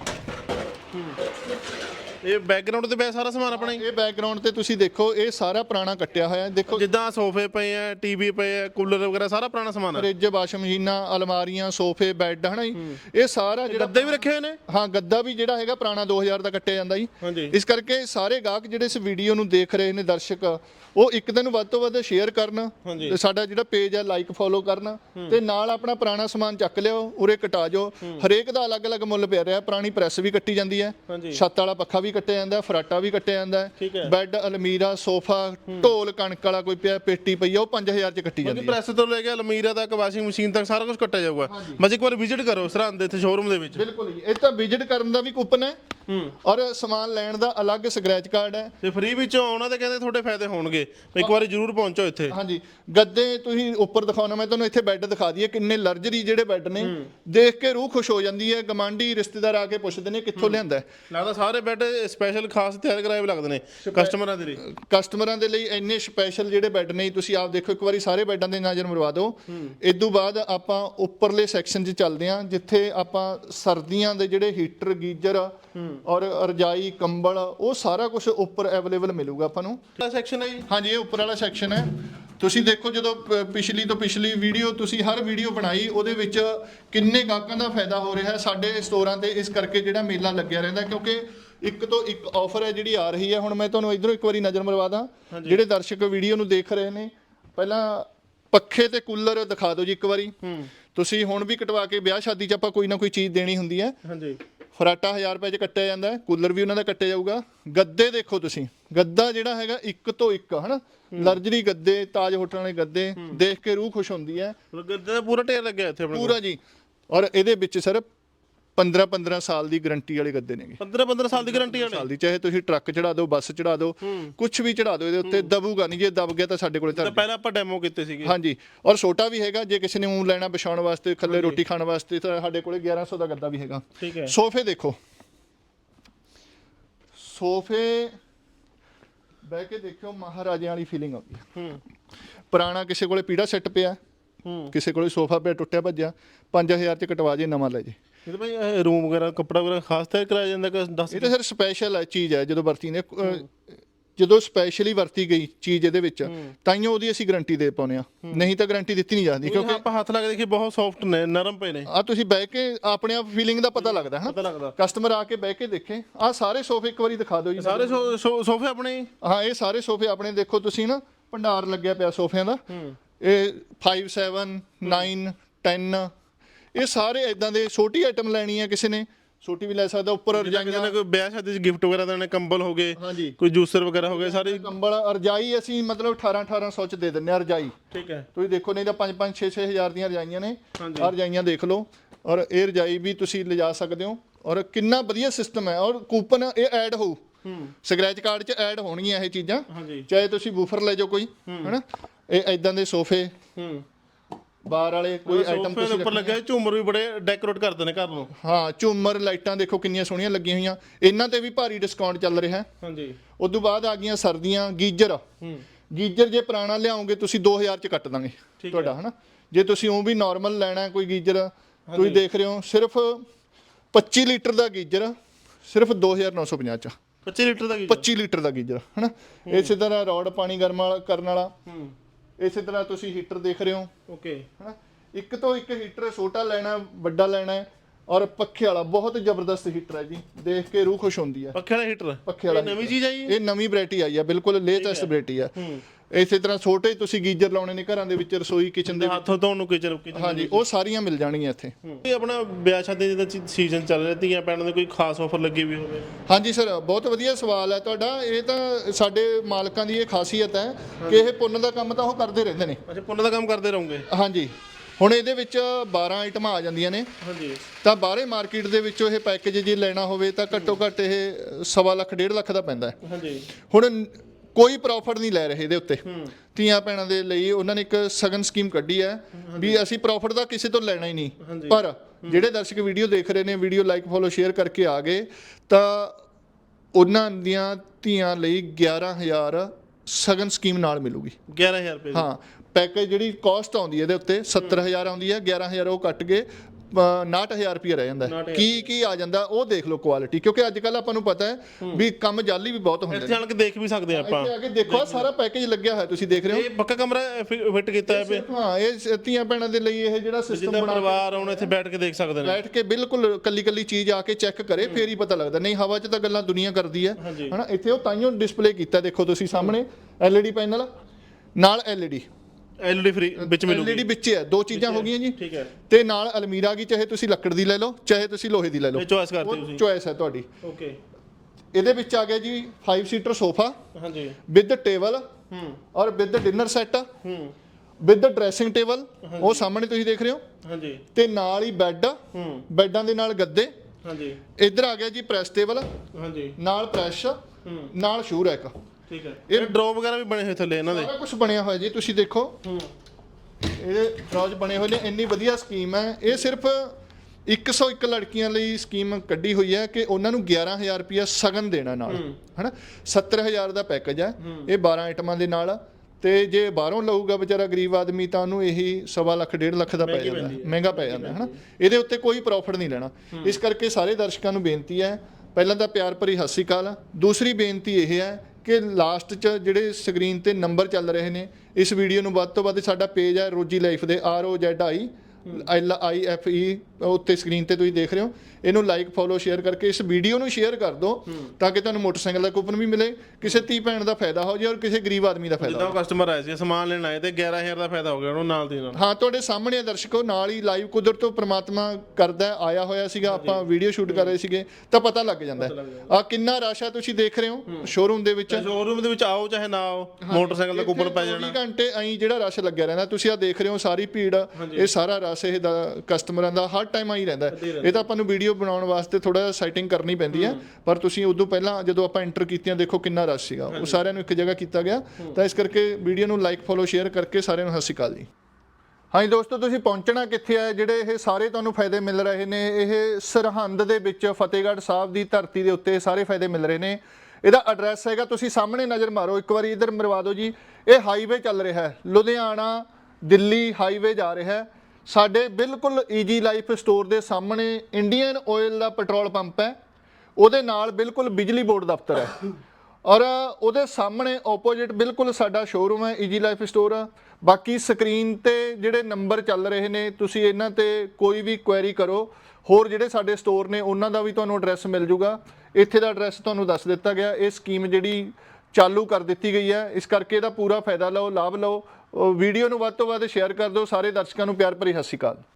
ਇਹ ਬੈਕਗ੍ਰਾਉਂਡ ਤੇ ਪਿਆ ਸਾਰਾ ਸਮਾਨ ਆਪਣਾ ਹੀ। ਇਹ ਬੈਕਗ੍ਰਾਉਂਡ ਤੇ ਤੁਸੀਂ ਦੇਖੋ ਇਹ ਸਾਰਾ ਪੁਰਾਣਾ ਕੱਟਿਆ ਹੋਇਆ ਹੈ। ਦੇਖੋ ਜਿੱਦਾਂ ਸੋਫੇ ਪਏ ਆ ਟੀਵੀ ਪਏ ਆ ਕੂਲਰ ਵਗੈਰਾ ਸਾਰਾ ਪੁਰਾਣਾ ਸਮਾਨ ਆ। ਫ੍ਰਿਜ ਵਾਸ਼ਿੰਗ ਮਸ਼ੀਨਾਂ ਅਲਮਾਰੀਆਂ ਸੋਫੇ ਬੈੱਡ ਹਨਾ ਜੀ? ਇਹ ਸਾਰਾ ਜਿਹੜਾ ਗੱਦੇ ਵੀ ਰੱਖੇ ਹੋਏ ਨੇ? ਹਾਂ ਗੱਦਾ ਵੀ ਜਿਹੜਾ ਹੈਗਾ ਪੁਰਾਣਾ 2000 ਦਾ ਕੱਟਿਆ ਜਾਂਦਾ ਜੀ। ਇਸ ਕਰਕੇ ਸਾਰੇ ਗਾਹਕ ਜਿਹੜੇ ਇਸ ਵੀਡੀਓ ਨੂੰ ਦੇਖ ਰਹੇ ਨੇ ਦਰਸ਼ਕ ਉਹ ਇੱਕ ਦਿਨ ਵੱਧ ਤੋਂ ਵੱਧ ਸ਼ੇਅਰ ਕਰਨ। ਤੇ ਸਾਡਾ ਜਿਹੜਾ ਪੇਜ ਹੈ ਲਾਈਕ ਫੋਲੋ ਕਰਨ ਤੇ ਨਾਲ ਆਪਣਾ ਪੁਰਾਣਾ ਸਮਾਨ ਚੱਕ ਲਿਓ ਉਰੇ ਕਟਾ ਜਾਓ ਹਰੇਕ ਦਾ ਅਲੱਗ-ਅਲੱਗ ਮੁੱਲ ਪਿਆ ਰਿਹਾ ਪੁਰਾਣੀ ਪ੍ਰੈਸ ਵੀ ਕੱਟੀ ਜਾਂਦੀ ਹੈ। ਛੱਤ ਵਾਲਾ ਪੱਖਾ ਵੀ ਕੱਟਿਆ ਜਾਂਦਾ ਫਰਾਟਾ ਵੀ ਕੱਟਿਆ ਜਾਂਦਾ। ਬੈੱਡ ਅਲਮੀਰਾ ਸੋਫਾ ਢੋਲ ਕਣਕ ਵਾਲਾ ਕੋਈ ਪਿਆ ਪੇਟੀ ਪਈ ਆ ਉਹ 5000 ਚ ਕੱਟੀ ਜਾਂਦੀ ਹੈ। ਪ੍ਰੈਸ ਤੋਂ ਲੈ ਕੇ ਅਲਮੀਰਾ ਤੱਕ ਵਾਸ਼ਿੰਗ ਮਸ਼ੀਨ ਤੱਕ ਸਾਰਾ ਕੁਝ ਕੱਟਿਆ ਜਾਊਗਾ। ਬਸ ਇੱਕ ਵਾਰ ਵਿਜ਼ਿਟ ਕਰੋ ਸਰਹੰਦ ਦੇ ਇੱਥੇ ਸ਼ੋਰੂਮ ਦੇ ਵਿੱਚ। ਬਿਲਕੁਲ ਜੀ। ਇਹ ਤਾਂ ਵਿਜ਼ਿਟ ਕਰਨ ਦਾ ਵੀ ਕੂਪਨ ਹੈ ਔਰ ਸਮਾਨ ਲੈਣ ਦਾ ਅਲੱਗ ਸਕ੍ਰੈਚ ਕਾਰਡ ਹੈ। ਤੇ ਫ੍ਰੀ ਵਿੱਚੋਂ ਆਉਣਾ ਤੇ ਕਹਿੰਦੇ ਤੁਹਾਡੇ ਫਾਇਦੇ ਹੋਣਗੇ। ਇੱਕ ਵਾਰੀ ਜ਼ਰੂਰ ਪਹੁੰਚੋ ਇੱਥੇ। ਹਾਂਜੀ। ਗੱਦੇ ਤੁਸੀਂ ਉੱਪਰ ਦਿਖਾਉਣਾ ਮੈਂ ਤੁਹਾਨੂੰ ਇੱਥੇ ਬੈੱਡ ਦਿਖਾ ਦਈਏ ਕਿੰਨੇ ਲਰਜਰੀ ਜਿਹੜੇ ਬੈੱਡ ਨੇ। ਦੇਖ ਕੇ ਰੂਹ ਖੁਸ਼ ਹੋ ਜਾਂਦੀ ਹੈ ਗਮਾਂਡੀ ਰਿਸ਼ਤੇਦਾਰ ਆ ਕੇ ਪੁੱਛਦੇ ਨੇ ਕਿੱਥੋਂ ਲਿਆਂਦਾ। ਲੱਗਦਾ ਸਾਰੇ ਬੈੱਡ ਸਪੈਸ਼ਲ ਖਾਸ ਤਿਆਰ ਕਰਾਏ ਹੋਏ ਲੱਗਦੇ ਨੇ। ਕਸਟਮਰਾਂ ਦੇ ਲਈ। ਕਸਟਮਰਾਂ ਦੇ ਲਈ ਇੰਨੇ ਸਪੈਸ਼ਲ ਜਿਹੜੇ ਬੈੱਡ ਨੇ ਤੁਸੀਂ ਆਪ ਦੇਖੋ ਇੱਕ ਵਾਰੀ ਸਾਰੇ ਬੈੱਡਾਂ ਦੇ ਨਜ਼ਰ ਮਰਵਾ ਦਿਓ। ਇਦੋਂ ਬਾਅਦ ਆਪਾਂ ਉੱਪਰਲੇ ਸੈਕਸ਼ਨ 'ਚ ਚੱਲਦੇ ਹਾਂ ਜਿੱਥੇ ਆਪਾਂ ਸਰਦੀਆਂ ਦੇ ਜਿਹੜੇ ਹੀਟਰ ਗੀਜ਼ਰ ਔਰ ਰਜਾਈ ਕੰਬਲ ਉਹ ਸਾਰਾ ਕੁਝ ਉੱਪਰ ਅਵੇਲੇਬਲ ਮਿਲੂਗਾ ਆਪਾਂ ਨੂੰ। ਸੈਕਸ਼ਨ ਹੈ ਜੀ? ਹਾਂਜੀ ਇਹ ਉੱਪਰ ਵਾਲਾ ਸੈਕਸ਼ਨ ਹੈ। ਤੁਸੀਂ ਦੇਖੋ ਜਦੋਂ ਪਿਛਲੀ ਤੋਂ ਪਿਛਲੀ ਵੀਡੀਓ ਤੁਸੀਂ ਹਰ ਵੀਡੀਓ ਬਣਾਈ ਉਹਦੇ ਵਿੱਚ ਕਿੰਨੇ ਗਾਹਕਾਂ ਦਾ ਫਾਇਦਾ ਹੋ ਰਿਹਾ ਹੈ ਸਾਡੇ ਸਟੋਰਾਂ ਤੇ ਇਸ ਕਰਕੇ ਜਿਹੜਾ ਮੇਲਾ ਲੱਗਿਆ ਰਹਿੰਦਾ ਕਿਉਂਕਿ ਇੱਕ ਤੋਂ ਇੱਕ ਆਫਰ ਹੈ ਜਿਹੜੀ ਆ ਰਹੀ ਹੈ। ਹੁਣ ਮੈਂ ਤੁਹਾਨੂੰ ਇਧਰੋਂ ਇੱਕ ਵਾਰੀ ਨਜ਼ਰ ਮਰਵਾ ਦਾਂ। ਜਿਹੜੇ ਦਰਸ਼ਕ ਵੀਡੀਓ ਨੂੰ ਦੇਖ ਰਹੇ ਨੇ ਪਹਿਲਾਂ ਪੱਖੇ ਤੇ ਕੂਲਰ ਦਿਖਾ ਦਿਓ ਜੀ ਇੱਕ ਵਾਰੀ। ਤੁਸੀਂ ਹੁਣ ਵੀ ਕਟਵਾ ਕੇ ਵਿਆਹ ਸ਼ਾਦੀ 'ਚ ਆਪਾਂ ਕੋਈ ਨਾ ਕੋਈ ਚੀਜ਼ ਦੇਣੀ ਹੁੰਦੀ ਹੈ। ਹਾਂਜੀ। ਫਰਾਟਾ 1000 ਰੁਪਏ ਚ ਕੱਟਿਆ ਜਾਂਦਾ ਕੂਲਰ ਵੀ ਉਹਨਾਂ ਦਾ ਕੱਟਿਆ ਜਾਊਗਾ। ਗੱਦੇ ਦੇਖੋ ਤੁਸੀਂ। ਗੱਦਾ ਜਿਹੜਾ ਹੈਗਾ ਇੱਕ ਤੋਂ ਇੱਕ ਹਨਾ? ਲਰਜਰੀ ਗੱਦੇ ਤਾਜ ਹੋਟਲ ਵਾਲੇ ਗੱਦੇ ਦੇਖ ਕੇ ਰੂਹ ਖੁਸ਼ ਹੁੰਦੀ ਹੈ। ਗੱਦੇ ਦਾ ਪੂਰਾ ਢੇਰ ਲੱਗਿਆ ਇੱਥੇ ਆਪਣੇ ਪੂਰਾ ਜੀ। ਔਰ ਇਹਦੇ ਵਿੱਚ ਸਰ 15 15 ਸਾਲ ਦੀ ਗਾਰੰਟੀ ਵਾਲੇ ਗੱਦੇ ਨੇਗੇ। 15 15 ਸਾਲ ਦੀ ਗਾਰੰਟੀ ਵਾਲੇ? ਸਾਲ ਦੀ ਚਾਹੇ ਤੁਸੀਂ ਟਰੱਕ ਚੜਾ ਦਿਓ ਬੱਸ ਚੜਾ ਦਿਓ ਕੁਝ ਵੀ ਚੜਾ ਦਿਓ ਇਹਦੇ ਉੱਤੇ ਦਬੂਗਾ ਨਹੀਂ ਜੇ ਦਬ ਗਿਆ ਤਾਂ ਸਾਡੇ ਕੋਲੇ ਤਾਂ ਪਹਿਲਾਂ ਆਪਾਂ ਡੈਮੋ ਕੀਤੇ ਸੀਗੇ। ਹਾਂਜੀ ਔਰ ਛੋਟਾ ਵੀ ਹੈਗਾ ਜੇ ਕਿਸੇ ਨੇ ਊਂ ਲੈਣਾ ਵਿਛਾਉਣ ਵਾਸਤੇ ਥੱਲੇ ਰੋਟੀ ਖਾਣ ਵਾਸਤੇ ਤਾਂ ਸਾਡੇ ਕੋਲੇ 1100 ਦਾ ਗੱਦਾ ਵੀ ਹੈਗਾ। ਠੀਕ ਹੈ। ਸੋਫੇ ਦੇਖੋ। ਸੋਫੇ ਬਹਿ ਕੇ ਦੇਖਿਓ ਮਹਾਰਾਜਿਆਂ ਵਾਲੀ ਫੀਲਿੰਗ ਆਉਂਦੀ ਹੈ। ਹੂੰ। ਪੁਰਾਣਾ ਕਿਸੇ ਕੋਲੇ ਪੀੜਾ ਸੈੱਟ ਪਿਆ ਹੂੰ। ਕਿਸੇ ਕੋਲੇ ਸੋਫਾ ਪਿਆ ਟੁੱਟਿਆ ਭੱਜਿਆ 5000 ਚ ਕਟਵਾ ਜੇ ਨਵਾਂ ਲੈ ਜੇ। ਇਹ ਤਾਂ ਭਾਈ ਇਹ ਰੂਮ ਵਗੈਰਾ ਕੱਪੜਾ ਵਗੈਰਾ ਖਾਸ ਤਿਆਰ ਕਰਾਇਆ ਜਾਂਦਾ ਕਿ ਦੱਸ ਇਹ ਤਾਂ ਸਰ ਸਪੈਸ਼ਲ ਹੈ ਚੀਜ਼ ਹੈ ਜਦੋਂ ਵਰਤੀ ਨੇ ਅਹ, ਜਦੋਂ ਸਪੈਸ਼ਲੀ ਵਰਤੀ ਗਈ ਚੀਜ਼ ਇਹਦੇ ਵਿੱਚ ਤਾਈਓ ਉਹਦੀ ਅਸੀਂ ਗਾਰੰਟੀ ਦੇ ਪਾਉਨੇ ਆ ਨਹੀਂ ਤਾਂ ਗਾਰੰਟੀ ਦਿੱਤੀ ਨਹੀਂ ਜਾਂਦੀ ਕਿਉਂਕਿ ਕਿਉਂਕਿ ਆਪਾਂ ਹੱਥ ਲਾ ਕੇ ਦੇਖੀ ਬਹੁਤ ਸੌਫਟ ਨੇ ਨਰਮ ਪਏ ਨੇ। ਆ ਤੁਸੀਂ ਬਹਿ ਕੇ ਆਪਣੇ ਆਪ ਫੀਲਿੰਗ ਦਾ ਪਤਾ ਲੱਗਦਾ ਹੈ ਪਤਾ ਲੱਗਦਾ। ਕਸਟਮਰ ਆ ਕੇ ਬਹਿ ਕੇ ਦੇਖੇ ਆ ਸਾਰੇ ਸੋਫੇ ਇੱਕ ਵਾਰੀ ਦਿਖਾ ਦਿਓ ਜੀ। ਸਾਰੇ ਸੋ- ਸੋ- ਸੋਫੇ ਆਪਣੇ? ਹੀ? ਹਾਂ ਇਹ ਸਾਰੇ ਸੋਫੇ ਆਪਣੇ ਦੇਖੋ ਤੁਸੀਂ ਨਾ ਭੰਡਾਰ ਲੱਗਿਆ ਪਿਆ ਸੋਫਿਆਂ ਦਾ। ਇਹ 5 7 9 10 ਇਹ ਸਾਰੇ ਇਦਾਂ ਦੇ ਛੋਟੀ ਆਈਟਮ ਲੈਣੀ ਹੈ ਕਿਸੇ ਨੇ। ਛੋਟੀ ਵੀ ਲੈ ਸਕਦਾ ਉੱਪਰ ਰਜਾਈਆਂ। ਨੇ ਕੋਈ ਵਿਆਹ ਸ਼ਾਦੀ 'ਚ ਗਿਫਟ ਵਗੈਰਾ ਦੇਣੇ ਕੰਬਲ ਹੋ ਗਏ ਹਾਂਜੀ। ਕੋਈ ਜੂਸਰ ਵਗੈਰਾ ਹੋ ਗਏ ਸਾਰੇ ਕੰਬਲ ਰਜਾਈ ਅਸੀਂ ਮਤਲਬ 18 1800 ਚ ਦੇ ਦਿੰਨੇ ਆ ਰਜਾਈ। ਠੀਕ ਹੈ। ਤੁਸੀਂ ਦੇਖੋ ਨਹੀਂ ਤਾਂ 5 5 6 6 ਹਜ਼ਾਰ ਦੀਆਂ ਰਜਾਈਆਂ ਨੇ। ਆ ਰਜਾਈਆਂ ਦੇਖ ਲਓ। ਔਰ ਇਹ ਰਜਾਈ ਵੀ ਤੁਸੀਂ ਲਿਜਾ ਸਕਦੇ ਹੋ। ਔਰ ਕਿੰਨਾ ਵਧੀਆ ਸਿਸਟਮ ਹੈ। ਔਰ ਕੂਪਨ ਇਹ ਐਡ ਹੋਊ। ਸਕ੍ਰੈਚ ਕਾਰਡ 'ਚ ਐਡ ਹੋਣਗੀਆਂ ਇਹ ਚੀਜ਼ਾਂ। ਚਾਹੇ ਤੁਸੀਂ ਬੂਫਰ ਲੈ ਜਾਓ ਕੋਈ ਹਨਾ? ਇਹ ਐਦਾਂ ਦੇ ਸੋਫੇ। ਹੂੰ। ਬਾਰ ਵਾਲੇ ਕੋਈ ਆਈਟਮ ਸੋਫੇ ਦੇ ਤੁਸੀਂ ਉੱਪਰ ਲੱਗੇ ਹੋਏ ਝੂਮਰ ਵੀ ਬੜੇ ਡੈਕੋਰੇਟ ਕਰਦੇ ਨੇ ਘਰ ਨੂੰ। ਹਾਂ ਝੂਮਰ ਲਾਈਟਾਂ ਦੇਖੋ ਕਿੰਨੀਆਂ ਸੋਹਣੀਆਂ ਲੱਗੀਆਂ ਹੋਈਆਂ। ਇਹਨਾਂ ਤੇ ਵੀ ਭਾਰੀ ਡਿਸਕਾਊਂਟ ਚੱਲ ਰਿਹਾ ਹੈ। ਹਾਂਜੀ। ਉਸ ਤੋਂ ਬਾਅਦ ਆ ਗਈਆਂ ਸਰਦੀਆਂ ਗੀਜਰ। ਹੂੰ। ਗੀਜਰ ਜੇ ਪੁਰਾਣਾ ਲਿਆਓਗੇ ਤੁਸੀਂ 2000 ਚ ਕੱਟ ਦਾਂਗੇ। ਤੁਹਾਡਾ ਹਨਾ? ਜੇ ਤੁਸੀਂ ਉਹ ਵੀ ਨਾਰਮਲ ਲੈਣਾ ਹੈ ਕੋਈ ਗੀਜਰ ਤੁਸੀਂ ਦੇਖ ਰਹੇ ਹੋ ਸਿਰਫ 25 ਲੀਟਰ ਦਾ ਗੀਜ਼ਰ ਸਿਰਫ 2950 ਚ। 25 ਲੀਟਰ ਦਾ ਕੀ 25 ਲੀਟਰ ਦਾ ਗੀਜ਼ਰ ਹਨਾ? ਇਸੇ ਤਰ੍ਹਾਂ ਰੌਡ ਪਾਣੀ ਗਰਮ ਵਾਲਾ ਕਰਨ ਵਾਲਾ। ਹੂੰ। ਇਸੇ ਤਰ੍ਹਾਂ ਤੁਸੀਂ ਹੀਟਰ ਦੇਖ ਰਹੇ ਹੋ। ਓਕੇ ਹਨਾ? ਇੱਕ ਤੋਂ ਇੱਕ ਹੀਟਰ ਛੋਟਾ ਲੈਣਾ ਵੱਡਾ ਲੈਣਾ ਹੈ ਔਰ ਪੱਖੇ ਵਾਲਾ ਬਹੁਤ ਜ਼ਬਰਦਸਤ ਹੀਟਰ ਹੈ ਜੀ। ਦੇਖ ਕੇ ਰੂਹ ਖੁਸ਼ ਹੁੰਦੀ ਹੈ। ਪੱਖੇ ਵਾਲਾ ਹੀਟਰ? ਪੱਖੇ ਵਾਲਾ ਨਵੀਂ ਚੀਜ਼ ਆ ਜੀ ਇਹ ਨਵੀਂ ਵੈਰਾਈਟੀ ਆਈ ਹੈ ਬਿਲਕੁਲ ਲੇਟੈਸਟ ਵੈਰਾਈਟੀ ਹੈ। ਹੂੰ। ਇਸੇ ਤਰ੍ਹਾਂ ਛੋਟੇ ਤੁਸੀਂ ਗੀਜ਼ਰ ਲਾਉਣੇ ਨੇ ਘਰਾਂ ਦੇ ਵਿੱਚ ਰਸੋਈ ਕਿਚਨ ਦੇ ਵਿੱਚ। ਹੱਥੋਂ ਧੋਣ ਨੂੰ ਕਿਚਨ ਕਿਚਨ ਹਾਂਜੀ ਉਹ ਸਾਰੀਆਂ ਮਿਲ ਜਾਣਗੀਆਂ ਇੱਥੇ। ਇਹ ਆਪਣਾ ਵਿਆਹ ਸ਼ਾਦੀ ਦਾ ਸੀਜ਼ਨ ਚੱਲ ਰਿਹਾ ਧੀਆਂ ਪੈਣ ਦੇ ਕੋਈ ਖਾਸ ਆਫਰ ਲੱਗੀ ਵੀ ਹੋਵੇ। ਹਾਂਜੀ ਸਰ ਬਹੁਤ ਵਧੀਆ ਸਵਾਲ ਹੈ ਤੁਹਾਡਾ। ਇਹ ਤਾਂ ਸਾਡੇ ਮਾਲਕਾਂ ਦੀ ਇਹ ਖਾਸੀਅਤ ਹੈ ਕਿ ਇਹ ਪੁੰਨ ਦਾ ਕੰਮ ਤਾਂ ਉਹ ਕਰਦੇ ਰਹਿੰਦੇ ਨੇ। ਅੱਛਾ ਪੁੰਨ ਦਾ ਕੰਮ ਕਰਦੇ ਰਹੋਗੇ? ਹਾਂਜੀ। ਹੁਣ ਇਹਦੇ ਵਿੱਚ 12 ਆਈਟਮਾਂ ਆ ਜਾਂਦੀਆਂ ਨੇ। ਹਾਂਜੀ। ਤਾਂ ਬਾਹਰੇ ਮਾਰਕੀਟ ਦੇ ਵਿੱਚੋਂ ਇਹ ਪੈਕੇਜ ਜੇ ਲੈਣਾ ਹੋਵੇ ਤਾਂ ਘੱਟੋ ਘੱਟ ਇਹ ਸਵਾ ਲੱਖ ਡੇਢ ਲੱਖ ਦਾ ਪੈਂਦਾ ਹੈ। ਹਾਂਜੀ। ਹੁਣ ਕੋਈ ਪ੍ਰੋਫਿਟ ਨਹੀਂ ਲੈ ਰਹੇ ਇਹਦੇ ਉੱਤੇ। ਧੀਆਂ ਭੈਣਾਂ ਦੇ ਲਈ ਉਹਨਾਂ ਨੇ ਇੱਕ ਸਗਨ ਸਕੀਮ ਕੱਢੀ ਹੈ ਵੀ ਅਸੀਂ ਪ੍ਰੋਫਿਟ ਦਾ ਕਿਸੇ ਤੋਂ ਲੈਣਾ ਹੀ ਨਹੀਂ। ਪਰ ਜਿਹੜੇ ਦਰਸ਼ਕ ਵੀਡੀਓ ਦੇਖ ਰਹੇ ਨੇ ਵੀਡੀਓ ਲਾਈਕ ਫੋਲੋ ਸ਼ੇਅਰ ਕਰਕੇ ਆ ਗਏ ਤਾਂ ਉਹਨਾਂ ਦੀਆਂ ਧੀਆਂ ਲਈ 11000 ਸਗਨ ਸਕੀਮ ਨਾਲ ਮਿਲੂਗੀ। 11000 ਰੁਪਏ। ਹਾਂ ਪੈਕੇਜ ਜਿਹੜੀ ਕਾਸਟ ਆਉਂਦੀ ਹੈ ਇਹਦੇ ਉੱਤੇ 70000 ਆਉਂਦੀ ਹੈ 11000 ਉਹ ਕੱਟ ਕੇ 90000 ਰੁਪਏ ਰਹਿ ਜਾਂਦਾ ਹੈ। 59,000 ਕੀ ਕੀ ਆ ਜਾਂਦਾ ਉਹ ਦੇਖ ਲਓ ਕੁਆਲਿਟੀ ਕਿਉਂਕਿ ਅੱਜ ਕੱਲ ਆਪਾਂ ਨੂੰ ਪਤਾ ਹੈ ਵੀ ਕੰਮ ਜਾਲੀ ਵੀ ਬਹੁਤ ਹੁੰਦੇ ਇੱਥੇ ਨੇ। ਆਣ ਕੇ ਦੇਖ ਵੀ ਸਕਦੇ ਆ ਆਪਾਂ। ਇੱਥੇ ਆ ਕੇ ਦੇਖੋ ਆਹ ਸਾਰਾ ਪੈਕੇਜ ਲੱਗਿਆ ਹੋਇਆ ਤੁਸੀਂ ਦੇਖ ਰਹੇ ਹੋ। ਇਹ ਪੱਕਾ ਕਮਰਾ ਫਿੱਟ ਕੀਤਾ ਹੈ ਪਿਆ ਹਾਂ ਇਹ ਧੀਆਂ ਭੈਣਾਂ ਦੇ ਲਈ ਇਹ ਜਿਹੜਾ ਸਿਸਟਮ ਜਿੱਦਾਂ ਬਣਾ ਪਰਿਵਾਰ ਆਉਣ ਇੱਥੇ ਬੈਠ ਕੇ ਦੇਖ ਸਕਦੇ ਨੇ। ਬੈਠ ਕੇ ਬਿਲਕੁਲ ਕੱਲੀ ਕੱਲੀ ਚੀਜ਼ ਆ ਕੇ ਚੈੱਕ ਕਰੇ ਫੇਰ ਹੀ ਪਤਾ ਲੱਗਦਾ। ਨਹੀਂ ਹਵਾ 'ਚ ਤਾਂ ਗੱਲਾਂ ਦੁਨੀਆ ਕਰਦੀ ਹੈ। ਹਨਾ ਇੱਥੇ ਉਹ ਤਾਈਓ ਡਿਸਪਲੇ ਕੀਤਾ ਦੇਖੋ ਤੁਸੀਂ ਸਾਹਮਣੇ LED ਪੈਨਲ ਨਾਲ LED ਐਲਈਡੀ ਫ੍ਰੀ ਵਿੱਚ ਮਿਲੂਗੀ। LED ਵਿੱਚ ਹੈ ਦੋ ਚੀਜ਼ਾਂ ਹੋ ਗਈਆਂ ਜੀ। ਠੀਕ ਹੈ। ਤੇ ਨਾਲ ਅਲਮੀਰਾ ਕੀ ਚਾਹੇ ਤੁਸੀਂ ਲੱਕੜ ਦੀ ਲੈ ਲਓ ਚਾਹੇ ਤੁਸੀਂ ਲੋਹੇ ਦੀ ਲੈ ਲਓ। ਇਹ ਚੋਇਸ ਕਰਦੇ ਤੁਸੀਂ। ਚੋਇਸ ਹੈ ਤੁਹਾਡੀ। ਓਕੇ ਇਹਦੇ ਵਿੱਚ ਆ ਗਿਆ ਜੀ 5 ਸੀਟਰ ਸੋਫਾ। ਹਾਂਜੀ। ਵਿਦ ਟੇਬਲ ਹੂੰ। ਔਰ ਵਿਦ ਡਿਨਰ ਸੈੱਟ ਹੂੰ। ਵਿਦ ਡਰੈਸਿੰਗ ਟੇਬਲ ਉਹ ਸਾਹਮਣੇ ਤੁਸੀਂ ਦੇਖ ਰਹੇ ਹੋ। ਹਾਂਜੀ। ਤੇ ਨਾਲ ਹੀ ਬੈੱਡ ਹੂੰ। ਬੈੱਡਾਂ ਦੇ ਨਾਲ ਗੱਦੇ। ਹਾਂਜੀ। ਇੱਧਰ ਆ ਗਿਆ ਜੀ ਪ੍ਰੈਸ ਟੇਬਲ ਹਾਂਜੀ। ਨਾਲ ਪ੍ਰੈਸ਼ ਹੂੰ। ਨਾਲ ਸ਼ੂ ਰੈਕ ਠੀਕ ਹੈ। ਇਹ ਡਰੋ ਵਗੈਰਾ ਵੀ ਬਣੇ ਹੋਏ ਥੱਲੇ ਇਹਨਾਂ ਦੇ। ਸਾਰਾ ਕੁਝ ਬਣਿਆ ਹੋਇਆ ਜੀ ਤੁਸੀਂ ਦੇਖੋ। ਹੂੰ। ਇਹਦੇ ਡਰਾਜ ਬਣੇ ਹੋਏ ਨੇ ਇੰਨੀ ਵਧੀਆ ਸਕੀਮ ਹੈ। ਇਹ ਸਿਰਫ 101 ਲੜਕੀਆਂ ਲਈ ਸਕੀਮ ਕੱਢੀ ਹੋਈ ਹੈ ਕਿ ਉਹਨਾਂ ਨੂੰ 11000 ਰੁਪਇਆ ਸਗਨ ਦੇਣਾ ਨਾਲ ਹਨਾ? 70000 ਦਾ ਪੈਕੇਜ ਹੈ। ਇਹ 12 ਆਈਟਮਾਂ ਦੇ ਨਾਲ। ਤੇ ਜੇ ਬਾਹਰੋਂ ਲਊਗਾ ਵਿਚਾਰਾ ਗਰੀਬ ਆਦਮੀ ਤਾਂ ਉਹਨੂੰ ਇਹੀ ਸਵਾ ਲੱਖ ਡੇਢ ਲੱਖ ਦਾ ਪੈ ਜਾਂਦਾ। ਹੈ। ਮਹਿੰਗਾ ਪੈ ਜਾਂਦਾ ਹਨਾ? ਇਹਦੇ ਉੱਤੇ ਕੋਈ ਪ੍ਰੋਫਿਟ ਨਹੀਂ ਲੈਣਾ। ਇਸ ਕਰਕੇ ਸਾਰੇ ਦਰਸ਼ਕਾਂ ਨੂੰ ਬੇਨਤੀ ਹੈ ਪਹਿਲਾਂ ਤਾਂ ਪਿਆਰ ਭਰੀ ਸਤਿ ਸ਼੍ਰੀ ਅਕਾਲ। ਦੂਸਰੀ ਬੇਨਤੀ ਇਹ ਹੈ ਕਿ ਲਾਸਟ 'ਚ ਜਿਹੜੇ ਸਕਰੀਨ ਤੇ ਨੰਬਰ ਚੱਲ ਰਹੇ ਨੇ, ਇਸ ਵੀਡੀਓ ਨੂੰ ਵੱਧ ਤੋਂ ਵੱਧ ਸਾਡਾ ਪੇਜ ਹੈ ਰੋਜੀ ਲਾਈਫ ਦੇ R O Z I I F E ਉੱਤੇ ਸਕਰੀਨ ਤੇ ਤੁਸੀਂ ਦੇਖ ਰਹੇ ਹੋ। ਇਹਨੂੰ ਲਾਈਕ ਫੋਲੋ ਸ਼ੇਅਰ ਕਰਕੇ ਇਸ ਵੀਡੀਓ ਨੂੰ ਸ਼ੇਅਰ ਕਰ ਦਿਓ ਤਾਂ ਕਿ ਤੁਹਾਨੂੰ ਮੋਟਰਸਾਈਕਲ ਦਾ ਕੂਪਨ ਵੀ ਮਿਲੇ ਕਿਸੇ ਧੀ ਭੈਣ ਦਾ ਫਾਇਦਾ ਹੋ ਜਾਏ ਔਰ ਕਿਸੇ ਗਰੀਬ ਆਦਮੀ ਦਾ ਫਾਇਦਾ ਜਿੱਦਾਂ ਕਸਟਮਰ ਆਏ ਸੀ ਸਮਾਨ ਲੈਣ ਆਏ ਤੇ 11000 ਦਾ ਫਾਇਦਾ ਹੋ ਗਿਆ ਉਹਨੂੰ ਨਾਲ ਦੀ ਨਾਲ। ਹਾਂ ਤੁਹਾਡੇ ਸਾਹਮਣੇ ਦਰਸ਼ਕੋ ਨਾਲ ਹੀ ਲਾਈਵ ਕੁਦਰਤ ਤੋਂ ਪ੍ਰਮਾਤਮਾ ਕਰਦਾ ਆਇਆ ਹੋਇਆ ਸੀਗਾ ਆਪਾਂ ਵੀਡੀਓ ਸ਼ੂਟ ਕਰ ਰਹੇ ਸੀਗੇ ਤਾਂ ਪਤਾ ਲੱਗ ਜਾਂਦਾ ਆ ਕਿੰਨਾ ਰਸ਼ ਆ ਤੁਸੀਂ ਦੇਖ ਰਹੇ ਹੋ ਸ਼ੋਰੂਮ ਦੇ ਵਿੱਚ। ਸ਼ੋਰੂਮ ਦੇ ਵਿੱਚ ਆਓ ਚਾਹੇ ਨਾ ਆਓ ਮੋਟਰਸਾਈਕਲ ਦਾ ਕੂਪਨ ਪੈ ਜਾਣਾ। 24 ਘੰਟੇ ਐਂ ਜਿਹੜਾ ਰਸ਼ ਲੱਗਿਆ ਰਹਿੰਦਾ ਤੁਸੀਂ ਆ ਦੇਖ ਰਹੇ ਹੋ ਸਾਰੀ ਭੀੜ ਇਹ ਸਾਰਾ ਰਸ਼ ਇਹ ਦਾ ਕਸਟਮਰਾਂ ਦਾ ਹਰ ਟਾਈਮ ਆਈ ਰਹਿੰਦਾ। ਇਹ ਤਾਂ ਆਪਾਂ ਨੂੰ ਵੀਡੀਓ ਬਣਾਉਣ ਵਾਸਤੇ ਥੋੜਾ ਜਿਹਾ ਸੈਟਿੰਗ ਕਰਨੀ ਪੈਂਦੀ ਹੈ। ਪਰ ਤੁਸੀਂ ਉਦੋਂ ਪਹਿਲਾਂ ਜਦੋਂ ਆਪਾਂ ਐਂਟਰ ਕੀਤੀਆਂ ਦੇਖੋ ਕਿੰਨਾ ਰਸ਼ ਸੀਗਾ। ਉਹ ਸਾਰਿਆਂ ਨੂੰ ਇੱਕ ਜਗ੍ਹਾ ਕੀਤਾ ਗਿਆ। ਤਾਂ ਇਸ ਕਰਕੇ ਵੀਡੀਓ ਨੂੰ ਲਾਈਕ ਫੋਲੋ ਸ਼ੇਅਰ ਕਰਕੇ ਸਾਰਿਆਂ ਨੂੰ ਸਤਿ ਸ਼੍ਰੀ ਅਕਾਲ ਜੀ। ਹਾਂਜੀ ਦੋਸਤੋ ਤੁਸੀਂ ਪਹੁੰਚਣਾ ਕਿੱਥੇ ਹੈ? ਜਿਹੜੇ ਇਹ ਸਾਰੇ ਤੁਹਾਨੂੰ ਫਾਇਦੇ ਮਿਲ ਰਹੇ ਨੇ ਇਹ ਸਰਹੰਦ ਦੇ ਵਿੱਚ ਫਤਿਹਗੜ੍ਹ ਸਾਹਿਬ ਦੀ ਧਰਤੀ ਦੇ ਉੱਤੇ ਸਾਰੇ ਫਾਇਦੇ ਮਿਲ ਰਹੇ ਨੇ। ਇਹਦਾ ਐਡਰੈਸ ਹੈਗਾ ਤੁਸੀਂ ਸਾਹਮਣੇ ਨਜ਼ਰ ਮਾਰੋ। ਇੱਕ ਵਾਰੀ ਇਧਰ ਮਰਵਾ ਦਿਓ ਜੀ। ਇਹ ਹਾਈਵੇ ਚੱਲ ਰਿਹਾ ਹੈ। ਲੁਧਿਆਣਾ ਦਿੱਲੀ ਹਾਈਵੇ ਜਾ ਰਿਹਾ ਹੈ। ਸਾਡੇ ਬਿਲਕੁਲ ਈਜੀ ਲਾਈਫ ਸਟੋਰ ਦੇ ਸਾਹਮਣੇ ਇੰਡੀਅਨ ਆਇਲ ਦਾ ਪੈਟਰੋਲ ਪੰਪ ਹੈ। ਉਹਦੇ ਨਾਲ ਬਿਲਕੁਲ ਬਿਜਲੀ ਬੋਰਡ ਦਫ਼ਤਰ ਹੈ। ਔਰ ਉਹਦੇ ਸਾਹਮਣੇ ਆਪੋਜ਼ਿਟ ਬਿਲਕੁਲ ਸਾਡਾ ਸ਼ੋਰੂਮ ਹੈ ਈਜੀ ਲਾਈਫ ਸਟੋਰ ਬਾਕੀ ਸਕਰੀਨ ਤੇ ਜਿਹੜੇ ਨੰਬਰ ਚੱਲ ਰਹੇ ਨੇ, ਤੁਸੀਂ ਇਹਨਾਂ ਤੇ ਕੋਈ ਵੀ ਕੁਐਰੀ ਕਰੋ। ਹੋਰ ਜਿਹੜੇ ਸਾਡੇ ਸਟੋਰ ਨੇ, ਉਹਨਾਂ ਦਾ ਵੀ ਤੁਹਾਨੂੰ ਐਡਰੈਸ ਮਿਲ ਜੂਗਾ। ਇੱਥੇ ਦਾ ਐਡਰੈਸ ਤੁਹਾਨੂੰ ਦੱਸ ਦਿੱਤਾ ਗਿਆ। ਇਹ ਸਕੀਮ ਜਿਹੜੀ ਚਾਲੂ ਕਰ ਦਿੱਤੀ ਗਈ ਹੈ। ਇਸ ਕਰਕੇ ਇਹਦਾ ਪੂਰਾ ਫਾਇਦਾ ਲਓ, ਲਾਭ ਲਓ। ਵੀਡੀਓ ਨੂੰ ਵੱਧ ਤੋਂ ਵੱਧ ਸ਼ੇਅਰ ਕਰ ਦਿਓ, ਸਾਰੇ ਦਰਸ਼ਕਾਂ ਨੂੰ ਪਿਆਰ ਭਰੀ ਸਤਿ ਸ਼੍ਰੀ ਅਕਾਲ।